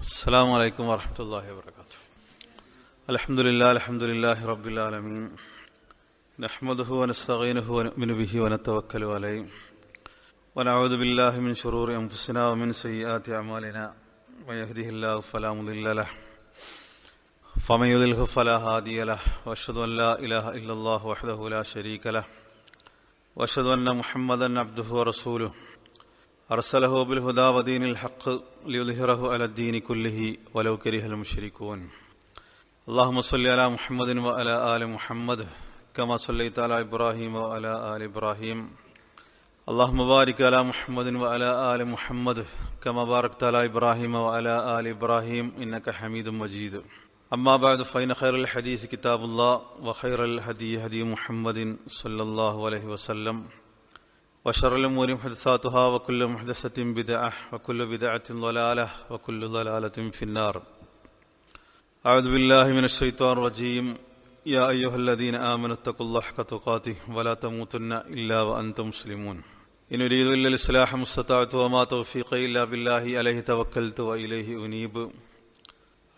السلام عليكم ورحمة الله وبركاته الحمد لله الحمد لله رب العالمين نحمده ونستغينه ونؤمن به ونتوكل عليه ونعوذ بالله من شرور أنفسنا ومن سيئات أعمالنا من يهده الله فلا مضل له فمن يضله فلا هادي له وأشهد أن لا إله إلا الله وحده لا شريك له وأشهد أن محمدا عبده ورسوله أرسله بالهدى ودين الحق ليظهره على الدين كله ولو كره المشركون. اللهم صل على محمد وعلى آل محمد كما صليت على إبراهيم وعلى آل إبراهيم. اللهم بارك على محمد وعلى آل محمد كما باركت على إبراهيم وعلى آل إبراهيم إنك حميد مجيد. أما بعد فإن خير الحديث كتاب الله وخير الهدي هدي محمد صلى الله عليه وسلم. وشر الأمور محدثاتها وكل محدثة بدعة وكل بدعة ضلالة وكل ضلالة في النار أعوذ بالله من الشيطان الرجيم يا أيها الذين آمنوا اتقوا الله حق تقاته ولا تموتن إلا وأنتم مسلمون إن أريد إلا الإصلاح ما استطعت وما توفيقي إلا بالله عليه توكلت وإليه أنيب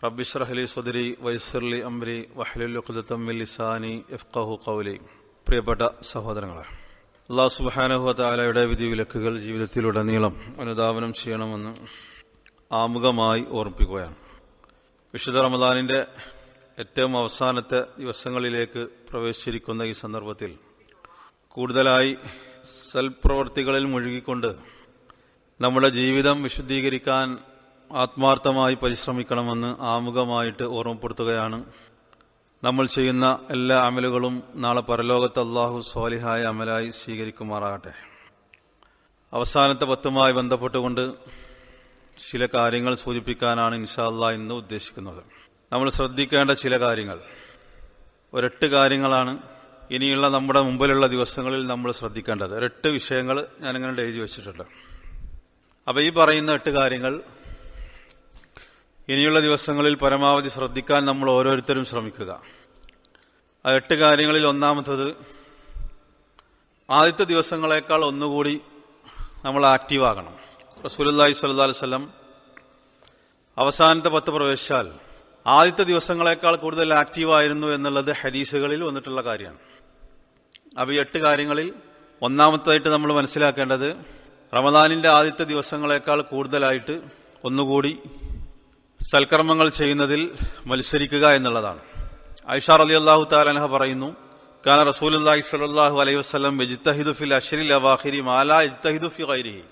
رب اشرح لي صدري ويسر لي أمري واحلل عقدة من لساني يفقه قولي പ്രിയപ്പെട്ട സഹോദരങ്ങളെ അള്ളാഹു സുബാനഹുവല വിധി വിലക്കുകൾ ജീവിതത്തിലുടനീളം അനുധാവനം ചെയ്യണമെന്ന് ആമുഖമായി ഓർമ്മിപ്പിക്കുകയാണ്. വിശുദ്ധ റമദാനിന്റെ ഏറ്റവും അവസാനത്തെ ദിവസങ്ങളിലേക്ക് പ്രവേശിച്ചിരിക്കുന്ന ഈ സന്ദർഭത്തിൽ കൂടുതലായി സൽപ്രവർത്തികളിൽ മുഴുകിക്കൊണ്ട് നമ്മുടെ ജീവിതം വിശുദ്ധീകരിക്കാൻ ആത്മാർത്ഥമായി പരിശ്രമിക്കണമെന്ന് ആമുഖമായിട്ട് ഓർമ്മപ്പെടുത്തുകയാണ് നമ്മൾ ചെയ്യുന്ന എല്ലാ അമലുകളും നാളെ പരലോകത്ത് അള്ളാഹു സ്വാലിഹായ അമലായി സ്വീകരിക്കുമാറാകട്ടെ. അവസാനത്തെ പത്തുമായി ബന്ധപ്പെട്ടുകൊണ്ട് ചില കാര്യങ്ങൾ സൂചിപ്പിക്കാനാണ് ഇൻഷാല്ല ഇന്ന് ഉദ്ദേശിക്കുന്നത്. നമ്മൾ ശ്രദ്ധിക്കേണ്ട ചില കാര്യങ്ങൾ. ഒരെട്ട് കാര്യങ്ങളാണ് ഇനിയുള്ള നമ്മുടെ മുമ്പിലുള്ള ദിവസങ്ങളിൽ നമ്മൾ ശ്രദ്ധിക്കേണ്ടത്. ഒരെട്ട് വിഷയങ്ങൾ ഞാനിങ്ങനെ എഴുതി വെച്ചിട്ടുണ്ട്. അപ്പൊ ഈ പറയുന്ന എട്ട് കാര്യങ്ങൾ ഇനിയുള്ള ദിവസങ്ങളിൽ പരമാവധി ശ്രദ്ധിക്കാൻ നമ്മൾ ഓരോരുത്തരും ശ്രമിക്കുക. ആ എട്ട് കാര്യങ്ങളിൽ ഒന്നാമത്തത് ആദ്യത്തെ ദിവസങ്ങളെക്കാൾ ഒന്നുകൂടി നമ്മൾ ആക്റ്റീവ് ആകണം. റസൂലി സ്വല്ലാ വല്ലം അവസാനത്തെ പത്ത് പ്രവേശിച്ചാൽ ആദ്യത്തെ ദിവസങ്ങളെക്കാൾ കൂടുതൽ ആക്റ്റീവ് ആയിരുന്നു എന്നുള്ളത് ഹരീസുകളിൽ വന്നിട്ടുള്ള കാര്യമാണ്. അപ്പൊ ഈ എട്ട് കാര്യങ്ങളിൽ ഒന്നാമത്തായിട്ട് നമ്മൾ മനസ്സിലാക്കേണ്ടത് റമദാനിന്റെ ആദ്യത്തെ ദിവസങ്ങളെക്കാൾ കൂടുതലായിട്ട് ഒന്നുകൂടി സൽക്കർമ്മങ്ങൾ ചെയ്യുന്നതിൽ മത്സരിക്കുക എന്നുള്ളതാണ്. ഐഷാർ അലി അള്ളാഹു താലൻഹ പറയുന്നു കാന റസൂലി സ്വല്ലാഹു അലൈഹി വസ്ലം വെജിത്തഹിദുഫിൽ ഫിൽ അഷറിൽ അവാഹിരി മാല ഇജ്തഹിദു ഫി ഖൈരിഹി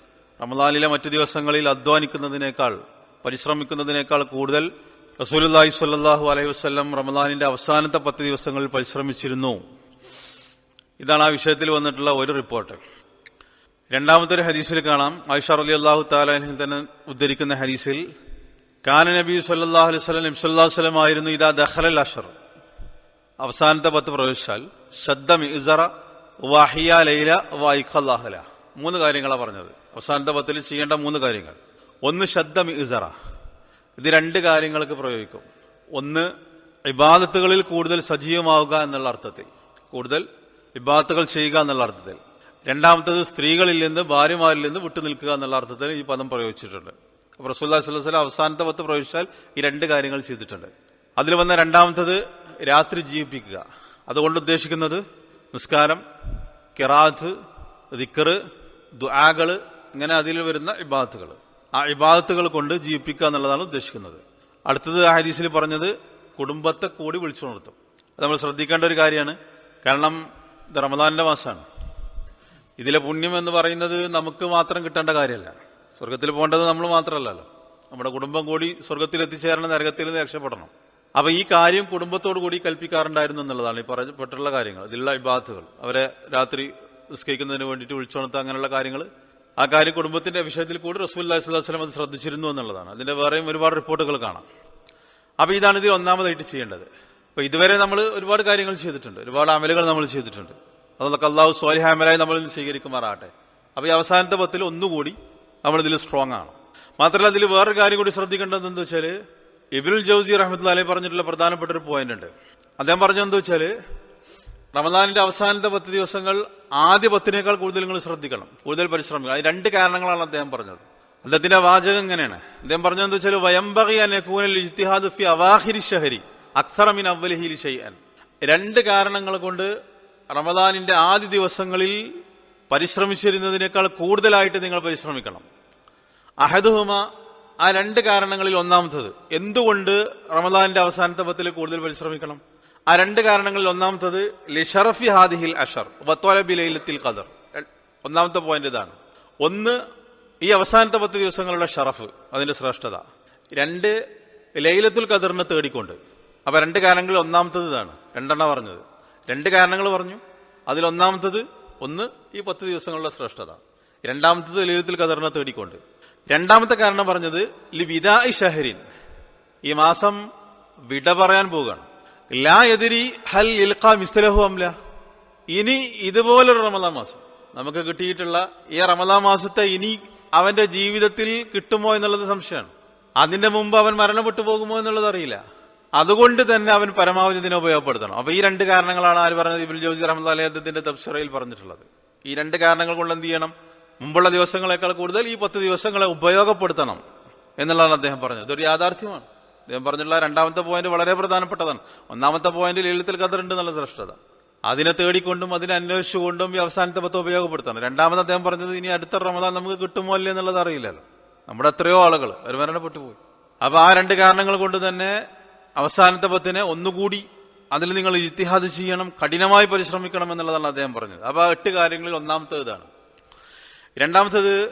റമദാനിലെ മറ്റു ദിവസങ്ങളിൽ അധ്വാനിക്കുന്നതിനേക്കാൾ പരിശ്രമിക്കുന്നതിനേക്കാൾ കൂടുതൽ റസൂലുല്ലാഹി സ്വല്ലല്ലാഹു അലൈഹി വസ്ലം റമദാനിന്റെ അവസാനത്തെ പത്ത് ദിവസങ്ങളിൽ പരിശ്രമിച്ചിരുന്നു. ഇതാണ് ആ വിഷയത്തിൽ വന്നിട്ടുള്ള ഒരു റിപ്പോർട്ട്. രണ്ടാമത്തെ ഒരു ഹദീസിൽ കാണാം. ഐഷാർ അലി അള്ളാഹു താലാഹിൽ തന്നെ ഉദ്ധരിക്കുന്ന ഹദീസിൽ കാന നബി സല്ലാഹു അലൈഹി സ്വലം നബ്സല്ലാഹു സ്വലം ആയിരുന്നു ഇതാ ദഹലൽ അഷർ. അവസാനത്തെ പത്ത് പ്രവേശിച്ചാൽ ശബ്ദം ഇസറ വാഹിയ ലൈല വായിഖല്ലാഹല മൂന്ന് കാര്യങ്ങളാണ് പറഞ്ഞത്. അവസാനത്തെ പത്തിൽ ചെയ്യേണ്ട മൂന്ന് കാര്യങ്ങൾ. ഒന്ന് ശബ്ദം ഇസറ. ഇത് രണ്ട് കാര്യങ്ങൾക്ക് പ്രയോഗിക്കും. ഒന്ന് ഇബാദത്തുകളിൽ കൂടുതൽ സജീവമാവുക എന്നുള്ള അർത്ഥത്തിൽ. കൂടുതൽ ഇബാദത്തുകൾ ചെയ്യുക എന്നുള്ള അർത്ഥത്തിൽ. രണ്ടാമത്തത് സ്ത്രീകളിൽ നിന്ന് ഭാര്യമാരിൽ നിന്ന് വിട്ടുനിൽക്കുക എന്നുള്ള അർത്ഥത്തിൽ ഈ പദം പ്രയോഗിച്ചിട്ടുണ്ട്. അപ്പൊ റസൂല്ലാ സ്വലം അവസാനത്തെ പത്ത് പ്രവേശിച്ചാൽ ഈ രണ്ട് കാര്യങ്ങൾ ചെയ്തിട്ടുണ്ട്. അതിൽ വന്ന രണ്ടാമത്തത് രാത്രി ജീവിപ്പിക്കുക. അതുകൊണ്ട് ഉദ്ദേശിക്കുന്നത് നിസ്കാരം കിറാത്ത് ദിക്കറ് ദുആകൾ ഇങ്ങനെ അതിൽ വരുന്ന ഇബാദത്തുകൾ ആ ഇബാദത്തുകൾ കൊണ്ട് ജീവിപ്പിക്കുക എന്നുള്ളതാണ് ഉദ്ദേശിക്കുന്നത്. അടുത്തത് ആ ഹദീസിൽ പറഞ്ഞത് കുടുംബത്തെ കൂടി വിളിച്ചുണർത്തും അത് നമ്മൾ ശ്രദ്ധിക്കേണ്ട ഒരു കാര്യമാണ്. കാരണം ഇത് റമദാനിന്റെ മാസമാണ്. ഇതിലെ പുണ്യം എന്ന് പറയുന്നത് നമുക്ക് മാത്രം കിട്ടേണ്ട കാര്യമല്ല. സ്വർഗത്തിൽ പോകേണ്ടത് നമ്മൾ മാത്രമല്ലല്ലോ. നമ്മുടെ കുടുംബം കൂടി സ്വർഗത്തിൽ എത്തിച്ചേരണം നരകത്തിൽ നിന്ന് രക്ഷപ്പെടണം. അപ്പൊ ഈ കാര്യം കുടുംബത്തോടു കൂടി കൽപ്പിക്കാറുണ്ടായിരുന്നു എന്നുള്ളതാണ് ഈ പറഞ്ഞപ്പെട്ടുള്ള കാര്യങ്ങൾ. ഇതിലുള്ള ഇബാത്തുകൾ അവരെ രാത്രി നിസ്കരിക്കുന്നതിന് വേണ്ടിയിട്ട് വിളിച്ചുണർത്തുക അങ്ങനെയുള്ള കാര്യങ്ങൾ ആ കാര്യം കുടുംബത്തിന്റെ വിഷയത്തിൽ കൂടി റസൂൽ അള്ളാഹിസ്വലം അത് ശ്രദ്ധിച്ചിരുന്നു എന്നുള്ളതാണ്. അതിന്റെ വേറെയും ഒരുപാട് റിപ്പോർട്ടുകൾ കാണാം. അപ്പൊ ഇതാണ് ഇതിൽ ഒന്നാമതായിട്ട് ചെയ്യേണ്ടത്. അപ്പൊ ഇതുവരെ നമ്മൾ ഒരുപാട് കാര്യങ്ങൾ ചെയ്തിട്ടുണ്ട്. ഒരുപാട് അമലുകൾ നമ്മൾ ചെയ്തിട്ടുണ്ട്. അതൊക്കെ അള്ളാഹു സ്വാലിഹാമലായി നമ്മൾ സ്വീകരിക്കുമാറാകട്ടെ. അപ്പൊ ഈ അവസാനത്തെ പത്തിൽ ഒന്നുകൂടി നമ്മൾ ഇതിൽ സ്ട്രോങ് ആണ്. മാത്രമല്ല അതിൽ വേറൊരു കാര്യം കൂടി ശ്രദ്ധിക്കേണ്ടത് എന്താ വെച്ചാൽ ഇബിനുൽ ജൌസി റഹ്മത്ത് അലൈ പറഞ്ഞിട്ടുള്ള പ്രധാനപ്പെട്ട ഒരു പോയിന്റ് ഉണ്ട്. അദ്ദേഹം പറഞ്ഞെന്താ വെച്ചാൽ റമദാനിന്റെ അവസാനത്തെ പത്ത് ദിവസങ്ങൾ ആദ്യ പത്തിനേക്കാൾ കൂടുതൽ നിങ്ങൾ ശ്രദ്ധിക്കണം കൂടുതൽ പരിശ്രമിക്കണം. അത് രണ്ട് കാരണങ്ങളാണ് അദ്ദേഹം പറഞ്ഞത്. അദ്ദേഹത്തിന്റെ വാചകം ഇങ്ങനെയാണ്. അദ്ദേഹം പറഞ്ഞതെന്ന് വെച്ചാൽ വയംബകി അനക്കൂനൽ ഇജ്തിഹാദ് ഫി അവാഹിരി ഷഹരി അക്സറമിൻ അവലിഹിൽ ഷെയ്യാൻ രണ്ട് കാരണങ്ങൾ കൊണ്ട് റമദാനിന്റെ ആദ്യ ദിവസങ്ങളിൽ പരിശ്രമിച്ചിരുന്നതിനേക്കാൾ കൂടുതലായിട്ട് നിങ്ങൾ പരിശ്രമിക്കണം. അഹദുഹുമ ആ രണ്ട് കാരണങ്ങളിൽ ഒന്നാമത്തത്. എന്തുകൊണ്ട് റമദാന്റെ അവസാനത്തെ പത്തിൽ കൂടുതൽ പരിശ്രമിക്കണം? ആ രണ്ട് കാരണങ്ങളിൽ ഒന്നാമത്തത് ലിഷറഫി ഹാദിഹിൽ അഷർ വത്തോല ബിലയിലത്തിൽ ഖദർ. ഒന്നാമത്തെ പോയിന്റ് ഇതാണ്. ഒന്ന് ഈ അവസാനത്തെ പത്ത് ദിവസങ്ങളുടെ ഷറഫ് അതിന്റെ ശ്രേഷ്ഠത. രണ്ട് ലൈലത്തുൽ ഖദറിനെ തേടിക്കൊണ്ട്. അപ്പൊ രണ്ട് കാരണങ്ങളിൽ ഒന്നാമത്തത് ഇതാണ്. രണ്ടെണ്ണം പറഞ്ഞത്. രണ്ട് കാരണങ്ങൾ പറഞ്ഞു. അതിൽ ഒന്നാമത്തത് ഒന്ന് ഈ പത്ത് ദിവസങ്ങളുടെ ശ്രേഷ്ഠത. രണ്ടാമത്തത് ലൈലത്തുൽ കതറിനെ തേടിക്കൊണ്ട്. രണ്ടാമത്തെ കാരണം പറഞ്ഞത് ലിവിദാ ഷഹരിൻ. ഈ മാസം വിട പറയാൻ പോവുകയാണ്. ലാ എതിരി ഹൽ ഇൽഖാ മിസ്ലഹു അംല ഇനി ഇതുപോലൊരു റമദാ മാസം. നമുക്ക് കിട്ടിയിട്ടുള്ള ഈ റമദാ മാസത്തെ ഇനി അവന്റെ ജീവിതത്തിൽ കിട്ടുമോ എന്നുള്ളത് സംശയമാണ്. അതിന്റെ മുമ്പ് അവൻ മരണപ്പെട്ടു പോകുമോ എന്നുള്ളത് അറിയില്ല. അതുകൊണ്ട് തന്നെ അവൻ പരമാവധി ഇതിനെ ഉപയോഗപ്പെടുത്തണം. അപ്പൊ ഈ രണ്ട് കാരണങ്ങളാണ് ആര് പറഞ്ഞത്? ഇബിൽ ജോസി റഹ്മദ് അദ്ദേഹത്തിന്റെ തബ്സറയിൽ പറഞ്ഞിട്ടുള്ളത്. ഈ രണ്ട് കാരണങ്ങൾ കൊണ്ട് എന്ത് ചെയ്യണം? മുമ്പുള്ള ദിവസങ്ങളെക്കാൾ കൂടുതൽ ഈ പത്ത് ദിവസങ്ങളെ ഉപയോഗപ്പെടുത്തണം എന്നുള്ളതാണ് അദ്ദേഹം പറഞ്ഞത്. ഇതൊരു യാഥാർത്ഥ്യമാണ്. അദ്ദേഹം പറഞ്ഞിട്ടുള്ള രണ്ടാമത്തെ പോയിന്റ് വളരെ പ്രധാനപ്പെട്ടതാണ്. ഒന്നാമത്തെ പോയിന്റ് ലളിതത്തിൽ കതറുണ്ട് എന്നുള്ള ശ്രേഷ്ഠത. അതിനെ തേടിക്കൊണ്ടും അതിനെ അന്വേഷിച്ചുകൊണ്ടും ഈ അവസാനത്തെ പത്ത് ഉപയോഗപ്പെടുത്തണം. രണ്ടാമത് അദ്ദേഹം പറഞ്ഞത് ഇനി അടുത്ത റമദാൻ നമുക്ക് കിട്ടുമോ അല്ലേ എന്നുള്ളത് അറിയില്ലല്ലോ. നമ്മുടെ എത്രയോ ആളുകൾ ഒരു മരണപ്പെട്ടു പോയി. അപ്പൊ ആ രണ്ട് കാരണങ്ങൾ കൊണ്ട് തന്നെ അവസാനത്തെ പത്തിനെ ഒന്നുകൂടി അതിൽ നിങ്ങൾ ഇത്തിഹാദ് ചെയ്യണം കഠിനമായി പരിശ്രമിക്കണം എന്നുള്ളതാണ് അദ്ദേഹം പറഞ്ഞത്. അപ്പൊ ആ എട്ട് കാര്യങ്ങളിൽ ഒന്നാമത്തേ ഇതാണ് രണ്ടാമത്തേത്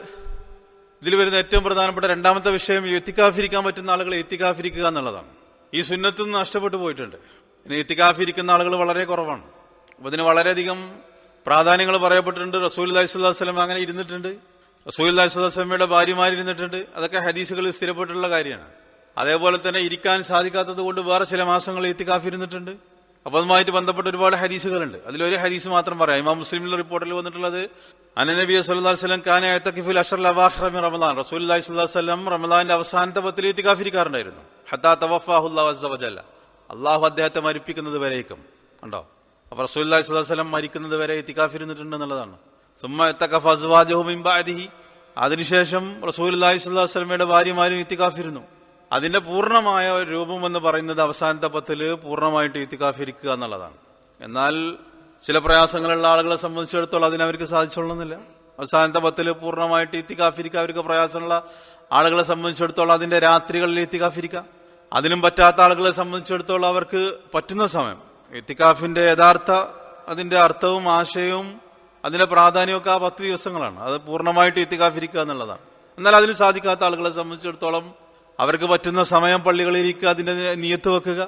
ഇതിൽ വരുന്ന ഏറ്റവും പ്രധാനപ്പെട്ട രണ്ടാമത്തെ വിഷയം എത്തിക്കാഫിരിക്കാൻ പറ്റുന്ന ആളുകളെ എത്തിക്കാഫിരിക്കുക എന്നുള്ളതാണ്. ഈ സുന്നത്ത് നിന്ന് നഷ്ടപ്പെട്ടു പോയിട്ടുണ്ട്. ഇനി എത്തിക്കാഫിരിക്കുന്ന ആളുകൾ വളരെ കുറവാണ്. അപ്പൊ ഇതിന് വളരെയധികം പ്രാധാന്യങ്ങൾ പറയപ്പെട്ടിട്ടുണ്ട്. റസൂൽ അലൈഹിസ്വല്ലാസ്ലം അങ്ങനെ ഇരുന്നിട്ടുണ്ട്. റസൂൽ അലൈഹിസ്വല്ലാസ്ലമയുടെ ഭാര്യമാരിരുന്നിട്ടുണ്ട്. അതൊക്കെ ഹദീസുകളിൽ സ്ഥിരപ്പെട്ടുള്ള കാര്യമാണ്. അതേപോലെ തന്നെ ഇരിക്കാൻ സാധിക്കാത്തത് കൊണ്ട് വേറെ ചില മാസങ്ങൾ എത്തിക്കാഫിരുന്നിട്ടുണ്ട് അപ്പൊ അതുമായിട്ട് ബന്ധപ്പെട്ട ഒരുപാട് ഹരീസുകളുണ്ട് അതിലൊരു ഹരീസ് മാത്രം പറയാം. ഇമാം മുസ്ലിമിലെ റിപ്പോർട്ടിൽ വന്നിട്ടുള്ളത് അനനബി സല്ലാസ്ലം ഖാനത്തക്കിഫുൽ അഷർ അവാഹ്റമി റമദാൻ. റസൂൽ അലൈഹിസ്വല്ലാം റമദാന്റെ അവസാനത്തെ പത്തിൽ എത്തിക്കാഫിരിക്കാറുണ്ടായിരുന്നു ഹത്താ തവഫാഹുല്ല അള്ളാഹു അദ്ദേഹത്തെ മരിപ്പിക്കുന്നത് വരേക്കും. ഉണ്ടോ അപ്പൊ റസൂൽ അലൈഹിസ്വല്ലാം മരിക്കുന്നത് വരെ എത്തിക്കാഫിരുന്നിട്ടുണ്ട് എന്നുള്ളതാണ്. സുമ്മ അതിനുശേഷം റസൂൽ സ്വല്ലാസ്ലമയുടെ ഭാര്യമാരും എത്തിക്കാഫിരുന്നു അതിന്റെ പൂർണമായ ഒരു രൂപം എന്ന് പറയുന്നത് അവസാനത്തെ പത്തിൽ പൂർണമായിട്ട് ഇത്തിക്കാഫിരിക്കുക എന്നുള്ളതാണ്. എന്നാൽ ചില പ്രയാസങ്ങളുള്ള ആളുകളെ സംബന്ധിച്ചിടത്തോളം അതിന് അവർക്ക് സാധിച്ചോളുന്നില്ല അവസാനത്തെ പത്തിൽ പൂർണമായിട്ട് ഇത്തിക്കാഫിരിക്കുക അവർക്ക് പ്രയാസമുള്ള ആളുകളെ സംബന്ധിച്ചിടത്തോളം അതിന്റെ രാത്രികളിൽ ഇത്തിക്കാഫിരിക്കുക അതിനും പറ്റാത്ത ആളുകളെ സംബന്ധിച്ചിടത്തോളം അവർക്ക് പറ്റുന്ന സമയം. ഇത്തിക്കാഫിന്റെ യഥാർത്ഥ അതിന്റെ അർത്ഥവും ആശയവും അതിന്റെ പ്രാധാന്യമൊക്കെ ആ പത്ത് ദിവസങ്ങളാണ്. അത് പൂർണമായിട്ട് ഇത്തിക്കാഫിരിക്കുക എന്നുള്ളതാണ്. എന്നാൽ അതിന് സാധിക്കാത്ത ആളുകളെ സംബന്ധിച്ചിടത്തോളം അവർക്ക് പറ്റുന്ന സമയം പള്ളികളിൽ ഇരിക്കുക അതിന്റെ നിയത്ത് വെക്കുക.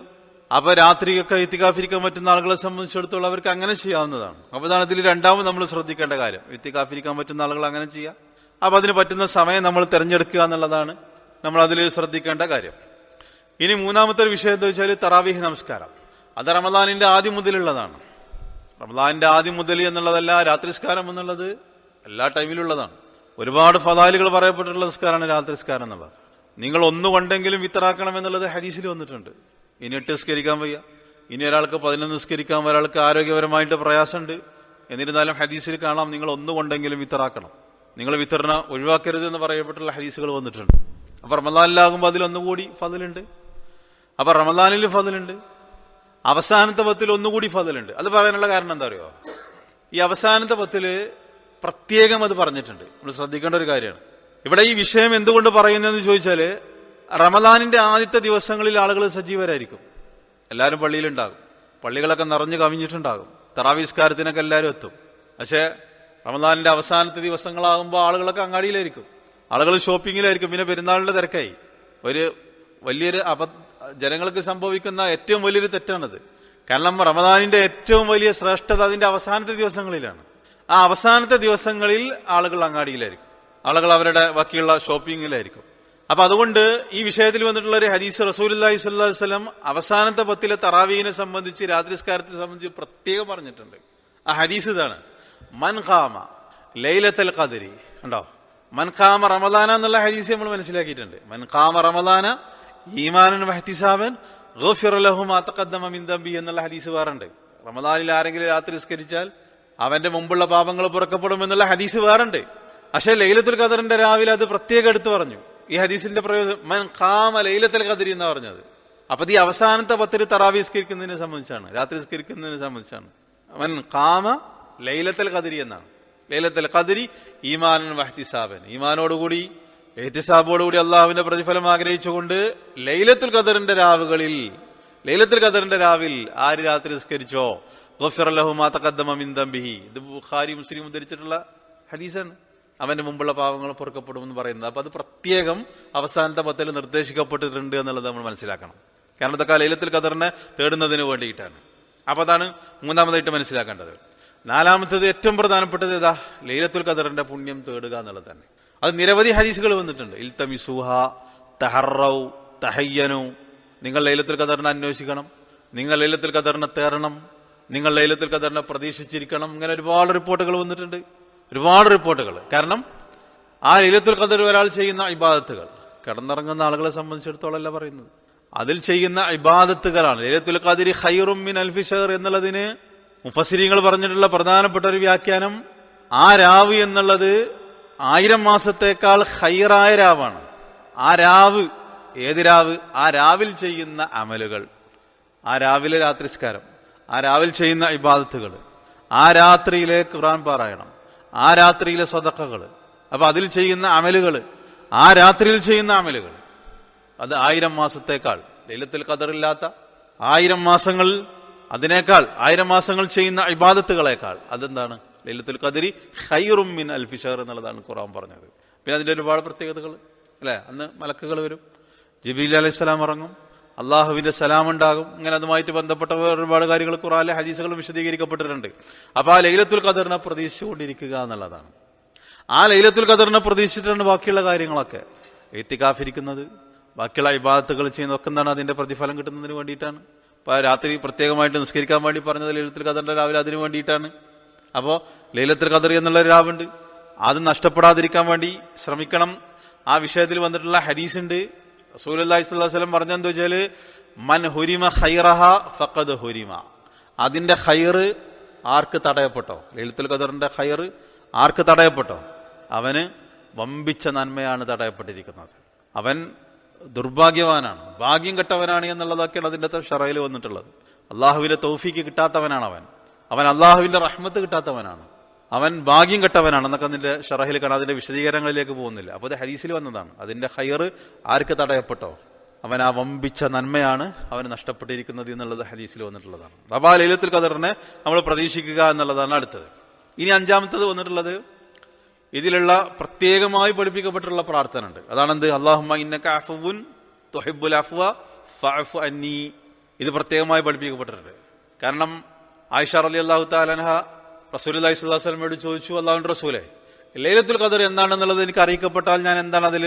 അപ്പൊ രാത്രിയൊക്കെ എത്തിക്കാഫിരിക്കാൻ പറ്റുന്ന ആളുകളെ സംബന്ധിച്ചിടത്തോളം അവർക്ക് അങ്ങനെ ചെയ്യാവുന്നതാണ്. അപ്പൊ അതാണ് ഇതിൽ രണ്ടാമത് നമ്മൾ ശ്രദ്ധിക്കേണ്ട കാര്യം. എത്തിക്കാഫിരിക്കാൻ പറ്റുന്ന ആളുകൾ അങ്ങനെ ചെയ്യാം. അപ്പൊ അതിന് പറ്റുന്ന സമയം നമ്മൾ തിരഞ്ഞെടുക്കുക എന്നുള്ളതാണ് നമ്മൾ അതിൽ ശ്രദ്ധിക്കേണ്ട കാര്യം. ഇനി മൂന്നാമത്തെ ഒരു വിഷയം എന്ന് വെച്ചാൽ തറാവീഹ് നമസ്കാരം. അത് റമദാനിന്റെ ആദ്യം മുതലുള്ളതാണ്. റമദാനിന്റെ ആദ്യം മുതൽ എന്നുള്ളതല്ല രാത്രിസ്കാരം എന്നുള്ളത് എല്ലാ ടൈമിലുള്ളതാണ് ഒരുപാട് ഫതാലുകൾ പറയപ്പെട്ടിട്ടുള്ള നിസ്കാരമാണ് രാത്രിസ്കാരം എന്നുള്ളത്. നിങ്ങൾ ഒന്നുകൊണ്ടെങ്കിലും വിത്തറാക്കണം എന്നുള്ളത് ഹരീസിൽ വന്നിട്ടുണ്ട്. ഇനി എട്ട് നിസ്കരിക്കാൻ വയ്യ. ഇനി ഒരാൾക്ക് പതിനൊന്ന് നിസ്കരിക്കാൻ ഒരാൾക്ക് ആരോഗ്യപരമായിട്ട് പ്രയാസമുണ്ട്. എന്നിരുന്നാലും ഹദീസിൽ കാണാം നിങ്ങൾ ഒന്നുകൊണ്ടെങ്കിലും വിത്തറാക്കണം. നിങ്ങൾ വിത്തറിന ഒഴിവാക്കരുത് എന്ന് പറയപ്പെട്ടുള്ള ഹദീസുകൾ വന്നിട്ടുണ്ട്. അപ്പൊ റമദാനിലാകുമ്പോൾ അതിലൊന്നുകൂടി ഫതിലുണ്ട്. അപ്പൊ റമദാനിൽ ഫതിലുണ്ട്. അവസാനത്തെ പത്തിൽ ഒന്നുകൂടി ഫതിലുണ്ട്. അത് പറയാനുള്ള കാരണം എന്താ അറിയോ? ഈ അവസാനത്തെ പത്തിൽ പ്രത്യേകം അത് പറഞ്ഞിട്ടുണ്ട്. നമ്മൾ ശ്രദ്ധിക്കേണ്ട ഒരു കാര്യമാണ്. ഇവിടെ ഈ വിഷയം എന്തുകൊണ്ട് പറയുന്നതെന്ന് ചോദിച്ചാൽ റമദാനിന്റെ ആദ്യത്തെ ദിവസങ്ങളിൽ ആളുകൾ സജീവരായിരിക്കും. എല്ലാവരും പള്ളിയിലുണ്ടാകും. പള്ളികളൊക്കെ നിറഞ്ഞു കവിഞ്ഞിട്ടുണ്ടാകും. തറാവിസ്കാരത്തിനൊക്കെ എല്ലാവരും എത്തും. പക്ഷേ റമദാനിന്റെ അവസാനത്തെ ദിവസങ്ങളാകുമ്പോൾ ആളുകളൊക്കെ അങ്ങാടിയിലായിരിക്കും. ആളുകൾ ഷോപ്പിങ്ങിലായിരിക്കും. പിന്നെ പെരുന്നാളിന്റെ തിരക്കായി. ഒരു വലിയൊരു അപ ജനങ്ങൾക്ക് സംഭവിക്കുന്ന ഏറ്റവും വലിയൊരു തെറ്റാണത്. കാരണം റമദാനിന്റെ ഏറ്റവും വലിയ ശ്രേഷ്ഠത അതിന്റെ അവസാനത്തെ ദിവസങ്ങളിലാണ്. ആ അവസാനത്തെ ദിവസങ്ങളിൽ ആളുകൾ അങ്ങാടിയിലായിരിക്കും. ആളുകൾ അവരുടെ ബാക്കിയുള്ള ഷോപ്പിങ്ങിലായിരിക്കും. അപ്പൊ അതുകൊണ്ട് ഈ വിഷയത്തിൽ വന്നിട്ടുള്ള ഒരു ഹദീസ് റസൂലി സ്വല്ലം അവസാനത്തെ പത്തിലെ തറാവീനെ സംബന്ധിച്ച് രാത്രിസ്കാരത്തെ സംബന്ധിച്ച് പ്രത്യേകം പറഞ്ഞിട്ടുണ്ട്. ആ ഹദീസ് ഇതാണ്. മൻഖാമ ലൈലത്തൽ ഖദരി. ഉണ്ടോ മൻഖാമ റമദാന എന്നുള്ള ഹദീസ് നമ്മൾ മനസ്സിലാക്കിയിട്ടുണ്ട്. മൻഖാമ റമദാന ഈമാനൻ വഹ്തിസാബൻ മിന്ദമ്പി എന്നുള്ള ഹദീസ് വേറുണ്ട്. റമദാനിൽ ആരെങ്കിലും രാത്രി നിസ്കരിച്ചാൽ അവന്റെ മുമ്പുള്ള പാപങ്ങൾ പുറക്കപ്പെടും എന്നുള്ള ഹദീസ് വേറുണ്ട്. പക്ഷെ ലൈലത്തുൽ ഖദറിന്റെ രാവിലെ അത് പ്രത്യേകം എടുത്തു പറഞ്ഞു. ഈ ഹദീസിന്റെ പ്രയോജനം മൻ ഖാമ ലൈലത്തുൽ ഖദരി എന്നാ പറഞ്ഞത്. അപ്പൊ ഈ അവസാനത്തെ പത്തിൽ തറാവി സ്കരിക്കുന്നതിനെ സംബന്ധിച്ചാണ് രാത്രി സ്കരിക്കുന്നതിനെ സംബന്ധിച്ചാണ്. അവൻ കാമ ലൈലത്തുൽ ഖദരി എന്നാണ്. ലൈലത്തുൽ ഖദരി ഈമാനൻ വഹ്തിസാബൻ. ഈമാനോടുകൂടി എഹ്തിസാബോടുകൂടി അള്ളാഹുവിന്റെ പ്രതിഫലം ആഗ്രഹിച്ചുകൊണ്ട് ലൈലത്തുൽ ഖദറിന്റെ രാവുകളിൽ ലൈലത്തുൽ ഖദറിന്റെ രാവിൽ ആര് രാത്രി നിസ്കരിച്ചോ? ദംബിഹി. ഇത് ബുഖാരി മുസ്ലിം ഉദ്ധരിച്ചിട്ടുള്ള ഹദീസാണ്. അവന്റെ മുമ്പുള്ള പാവങ്ങൾ പൊറുക്കപ്പെടുമെന്ന് പറയുന്നത്. അപ്പൊ അത് പ്രത്യേകം അവസാനത്തെ പത്തിൽ നിർദ്ദേശിക്കപ്പെട്ടിട്ടുണ്ട് എന്നുള്ളത് നമ്മൾ മനസ്സിലാക്കണം. കാരണം ഇതൊക്കെ ലൈലത്തിൽ ഖദറിനെ തേടുന്നതിന് വേണ്ടിയിട്ടാണ്. അപ്പൊ അതാണ് മൂന്നാമതായിട്ട് മനസ്സിലാക്കേണ്ടത്. നാലാമത്തത് ഏറ്റവും പ്രധാനപ്പെട്ടത് ഇതാ ലൈലത്തുൽ ഖദറിന്റെ പുണ്യം തേടുക എന്നുള്ളത് തന്നെ. അത് നിരവധി ഹദീസുകൾ വന്നിട്ടുണ്ട്. ഇൽത്തമിസുഹ തഹറൗ തഹയ്യനു. നിങ്ങൾ ലൈലത്തുൽ ഖദറിനെ അന്വേഷിക്കണം. നിങ്ങൾ ലൈലത്തുൽ ഖദറിനെ തേടണം. നിങ്ങൾ ലൈലത്തുൽ ഖദറിനെ പ്രതീക്ഷിച്ചിരിക്കണം. ഇങ്ങനെ ഒരുപാട് റിപ്പോർട്ടുകൾ വന്നിട്ടുണ്ട്. ഒരുപാട് റിപ്പോർട്ടുകൾ. കാരണം ആ ലീലത്തുൽ ഖദർ ഒരാൾ ചെയ്യുന്ന ഇബാദത്തുകൾ. കിടന്നിറങ്ങുന്ന ആളുകളെ സംബന്ധിച്ചിടത്തോളം അല്ല പറയുന്നത്. അതിൽ ചെയ്യുന്ന ഇബാദത്തുകളാണ്. ലീലത്തുൽ ഖാദിരി ഹൈറും മിൻ അൽഫി ഷഹർ എന്നുള്ളതിന് മുഫസിരിങ്ങൾ പറഞ്ഞിട്ടുള്ള പ്രധാനപ്പെട്ട ഒരു വ്യാഖ്യാനം ആ രാവ് എന്നുള്ളത് ആയിരം മാസത്തേക്കാൾ ഹൈറായ രാവാണ്. ആ രാവ് ഏത് രാവ്? ആ രാവിൽ ചെയ്യുന്ന അമലുകൾ. ആ രാവിലെ രാത്രിസ്കാരം. ആ രാവിൽ ചെയ്യുന്ന ഇബാദത്തുകൾ. ആ രാത്രിയിലെ ഖുറാൻ പാരായണം. ആ രാത്രിയിലെ സ്വതക്കകൾ അപ്പൊ അതിൽ ചെയ്യുന്ന അമലുകൾ ആ രാത്രിയിൽ ചെയ്യുന്ന അമലുകൾ അത് ആയിരം മാസത്തേക്കാൾ. ലൈലത്തിൽ കതറില്ലാത്ത ആയിരം മാസങ്ങൾ അതിനേക്കാൾ ആയിരം മാസങ്ങൾ ചെയ്യുന്ന ഇബാദത്തുകളേക്കാൾ അതെന്താണ്? ലൈലത്തുൽ കതിരി ഹൈറും മിൻ അൽഫിഷർ എന്നുള്ളതാണ് ഖുറാൻ പറഞ്ഞത്. പിന്നെ അതിന്റെ ഒരുപാട് പ്രത്യേകതകൾ അല്ലെ? അന്ന് മലക്കുകൾ വരും. ജബീൽ അലൈഹി സ്വലാം ഇറങ്ങും. അള്ളാഹുവിന്റെ സലാം ഉണ്ടാകും ഇങ്ങനെ അതുമായിട്ട് ബന്ധപ്പെട്ട ഒരുപാട് കാര്യങ്ങൾ കുറാലെ ഹദീസുകളും വിശദീകരിക്കപ്പെട്ടിട്ടുണ്ട്. അപ്പൊ ആ ലൈലത്തുൽ ഖദറിനെ പ്രതീക്ഷിച്ചുകൊണ്ടിരിക്കുക എന്നുള്ളതാണ്. ആ ലൈലത്തുൽ ഖദറിനെ പ്രതീക്ഷിച്ചിട്ടാണ് ബാക്കിയുള്ള കാര്യങ്ങളൊക്കെ. എത്തിക്കാഫിരിക്കുന്നത് ബാക്കിയുള്ള ഇബാദത്തുകൾ ചെയ്യുന്നതൊക്കെ എന്താണ് അതിന്റെ പ്രതിഫലം കിട്ടുന്നതിന് വേണ്ടിയിട്ടാണ്. അപ്പൊ രാത്രി പ്രത്യേകമായിട്ട് നിസ്കരിക്കാൻ വേണ്ടി പറഞ്ഞത് ലൈലത്തുൽ ഖദറിന്റെ രാവിലെ അതിനു വേണ്ടിയിട്ടാണ്. അപ്പോ ലൈലത്തുൽ ഖദർ എന്നുള്ള രാവുണ്ട്. അത് നഷ്ടപ്പെടാതിരിക്കാൻ വേണ്ടി ശ്രമിക്കണം. ആ വിഷയത്തിൽ വന്നിട്ടുള്ള ഹദീസ് ഉണ്ട് റസൂലി സ്വലം പറഞ്ഞെന്താ വെച്ചാൽ മൻ ഹുരിമ ഹൈറഹ ഫക്കത് ഹുരിമ. അതിന്റെ ഹൈറ് ആർക്ക് തടയപ്പെട്ടോ? ലളിത്തുൽ ഖദറിന്റെ ഹൈറ് ആർക്ക് തടയപ്പെട്ടോ? അവന് വമ്പിച്ച നന്മയാണ് തടയപ്പെട്ടിരിക്കുന്നത്. അവൻ ദുർഭാഗ്യവാനാണ്. ഭാഗ്യം കെട്ടവനാണ് എന്നുള്ളതൊക്കെയാണ് അതിന്റെ ഷറയിൽ വന്നിട്ടുള്ളത്. അള്ളാഹുവിന്റെ തൗഫിക്ക് കിട്ടാത്തവനാണ് അവൻ. അവൻ അള്ളാഹുവിന്റെ റഹ്മത്ത് കിട്ടാത്തവനാണ്. അവൻ ഭാഗ്യം കെട്ടവനാണ്. എന്നൊക്കെ അതിന്റെ ഷറഹിൽ കാണാൻ അതിന്റെ വിശദീകരണങ്ങളിലേക്ക് പോകുന്നില്ല. അപ്പോൾ അത് ഹരീസിൽ വന്നതാണ്. അതിന്റെ ഹയർ ആർക്ക് തടയപ്പെട്ടോ? അവൻ ആ വമ്പിച്ച നന്മയാണ് അവന് നഷ്ടപ്പെട്ടിരിക്കുന്നത് എന്നുള്ളത് ഹരീസിൽ വന്നിട്ടുള്ളതാണ്. അപ്പൊ ആ ലൈലത്തുൽ കതറിനെ നമ്മൾ പ്രതീക്ഷിക്കുക എന്നുള്ളതാണ് അടുത്തത്. ഇനി അഞ്ചാമത്തത് വന്നിട്ടുള്ളത് ഇതിലുള്ള പ്രത്യേകമായി പഠിപ്പിക്കപ്പെട്ടിട്ടുള്ള പ്രാർത്ഥന ഉണ്ട് അതാണെന്ത് അള്ളാഹുമ്മ തൊഹിബുൽ അഫ്വ അന്നി. ഇത് പ്രത്യേകമായി പഠിപ്പിക്കപ്പെട്ടിട്ടുണ്ട്. കാരണം ആയിഷ അലി അള്ളാഹു താലൻഹ റസൂൽ അലൈഹി സ്വലാസ്ലമയോട് ചോദിച്ചു അള്ളാഹുന്റെ റസൂലെ ലൈലത്തുൽ ഖദർ എന്താണെന്നുള്ളത് എനിക്ക് അറിയിക്കപ്പെട്ടാൽ ഞാൻ എന്താണ് അതിൽ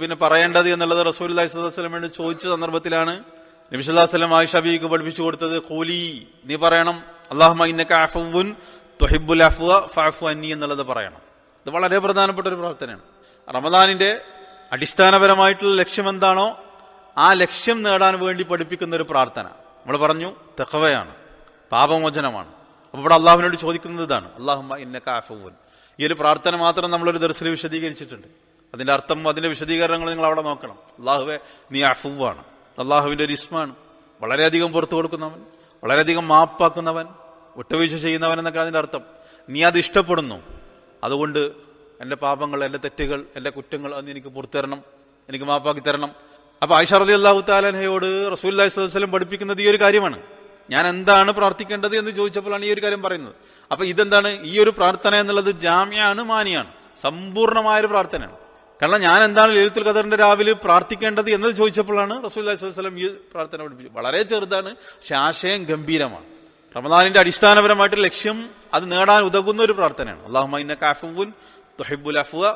പിന്നെ പറയേണ്ടത് എന്നുള്ളത് റസൂൽ അലൈഹി സ്വലാസ്ലമയോട് ചോദിച്ച സന്ദർഭത്തിലാണ് നബിസ്വല്ലാസ്ലം ആയിഷ ബീക്ക് പഠിപ്പിച്ചു കൊടുത്തത് കൂലി നീ പറയണം. അള്ളാഹു അഫുൻ തൊഹിബുൽ അഫ്വ എന്നുള്ളത് പറയണം. ഇത് വളരെ പ്രധാനപ്പെട്ട ഒരു പ്രാർത്ഥനയാണ്. റമദാനിന്റെ അടിസ്ഥാനപരമായിട്ടുള്ള ലക്ഷ്യം എന്താണോ ആ ലക്ഷ്യം നേടാൻ വേണ്ടി പഠിപ്പിക്കുന്ന ഒരു പ്രാർത്ഥന. നമ്മൾ പറഞ്ഞു തെഹവയാണ് പാപമോചനമാണ്. അപ്പൊ ഇവിടെ അള്ളാഹുവിനോട് ചോദിക്കുന്നത് ഇതാണ് അള്ളാഹുമ്മ അഫുവൻ ഈ ഒരു പ്രാർത്ഥന മാത്രം നമ്മളൊരു ദർശനം വിശദീകരിച്ചിട്ടുണ്ട്. അതിന്റെ അർത്ഥം അതിന്റെ വിശദീകരണങ്ങൾ നിങ്ങൾ അവിടെ നോക്കണം. അള്ളാഹുവെ നീ അഫുവാണ്. അള്ളാഹുവിന്റെ ഒരു ഇസ്മാണ്. വളരെയധികം പുറത്തു കൊടുക്കുന്നവൻ വളരെയധികം മാപ്പാക്കുന്നവൻ ഒട്ടുവീഴ്ച ചെയ്യുന്നവൻ എന്നൊക്കെ അതിന്റെ അർത്ഥം. നീ അത് ഇഷ്ടപ്പെടുന്നു. അതുകൊണ്ട് എന്റെ പാപങ്ങൾ എന്റെ തെറ്റുകൾ എന്റെ കുറ്റങ്ങൾ അന്ന് എനിക്ക് പുറത്തുതരണം എനിക്ക് മാപ്പാക്കി തരണം. അപ്പൊ ആയിഷ റലി അള്ളാഹു താലഹയോട് റസൂൽ വസ്ലം പഠിപ്പിക്കുന്നത് ഈ ഒരു കാര്യമാണ്. ഞാൻ എന്താണ് പ്രാർത്ഥിക്കേണ്ടത് എന്ന് ചോദിച്ചപ്പോഴാണ് ഈ ഒരു കാര്യം പറയുന്നത്. അപ്പൊ ഇതെന്താണ്? ഈ ഒരു പ്രാർത്ഥന എന്നുള്ളത് ജാമ്യാണ് മാനിയാണ്. സമ്പൂർണമായ ഒരു പ്രാർത്ഥനയാണ്. കാരണം ഞാൻ എന്താണ് ലളിത്തുൽ ഖദറിന്റെ രാവിലെ പ്രാർത്ഥിക്കേണ്ടത് എന്നത് ചോദിച്ചപ്പോഴാണ് റസൂൽ വസ്ലം ഈ പ്രാർത്ഥന പഠിപ്പിച്ചത്. വളരെ ചെറുതാണ് പക്ഷെ ആശയം ഗംഭീരമാണ്. റമദാനിന്റെ അടിസ്ഥാനപരമായിട്ട് ലക്ഷ്യം അത് നേടാൻ ഉതകുന്ന ഒരു പ്രാർത്ഥനയാണ്. അള്ളാഹുബുൻ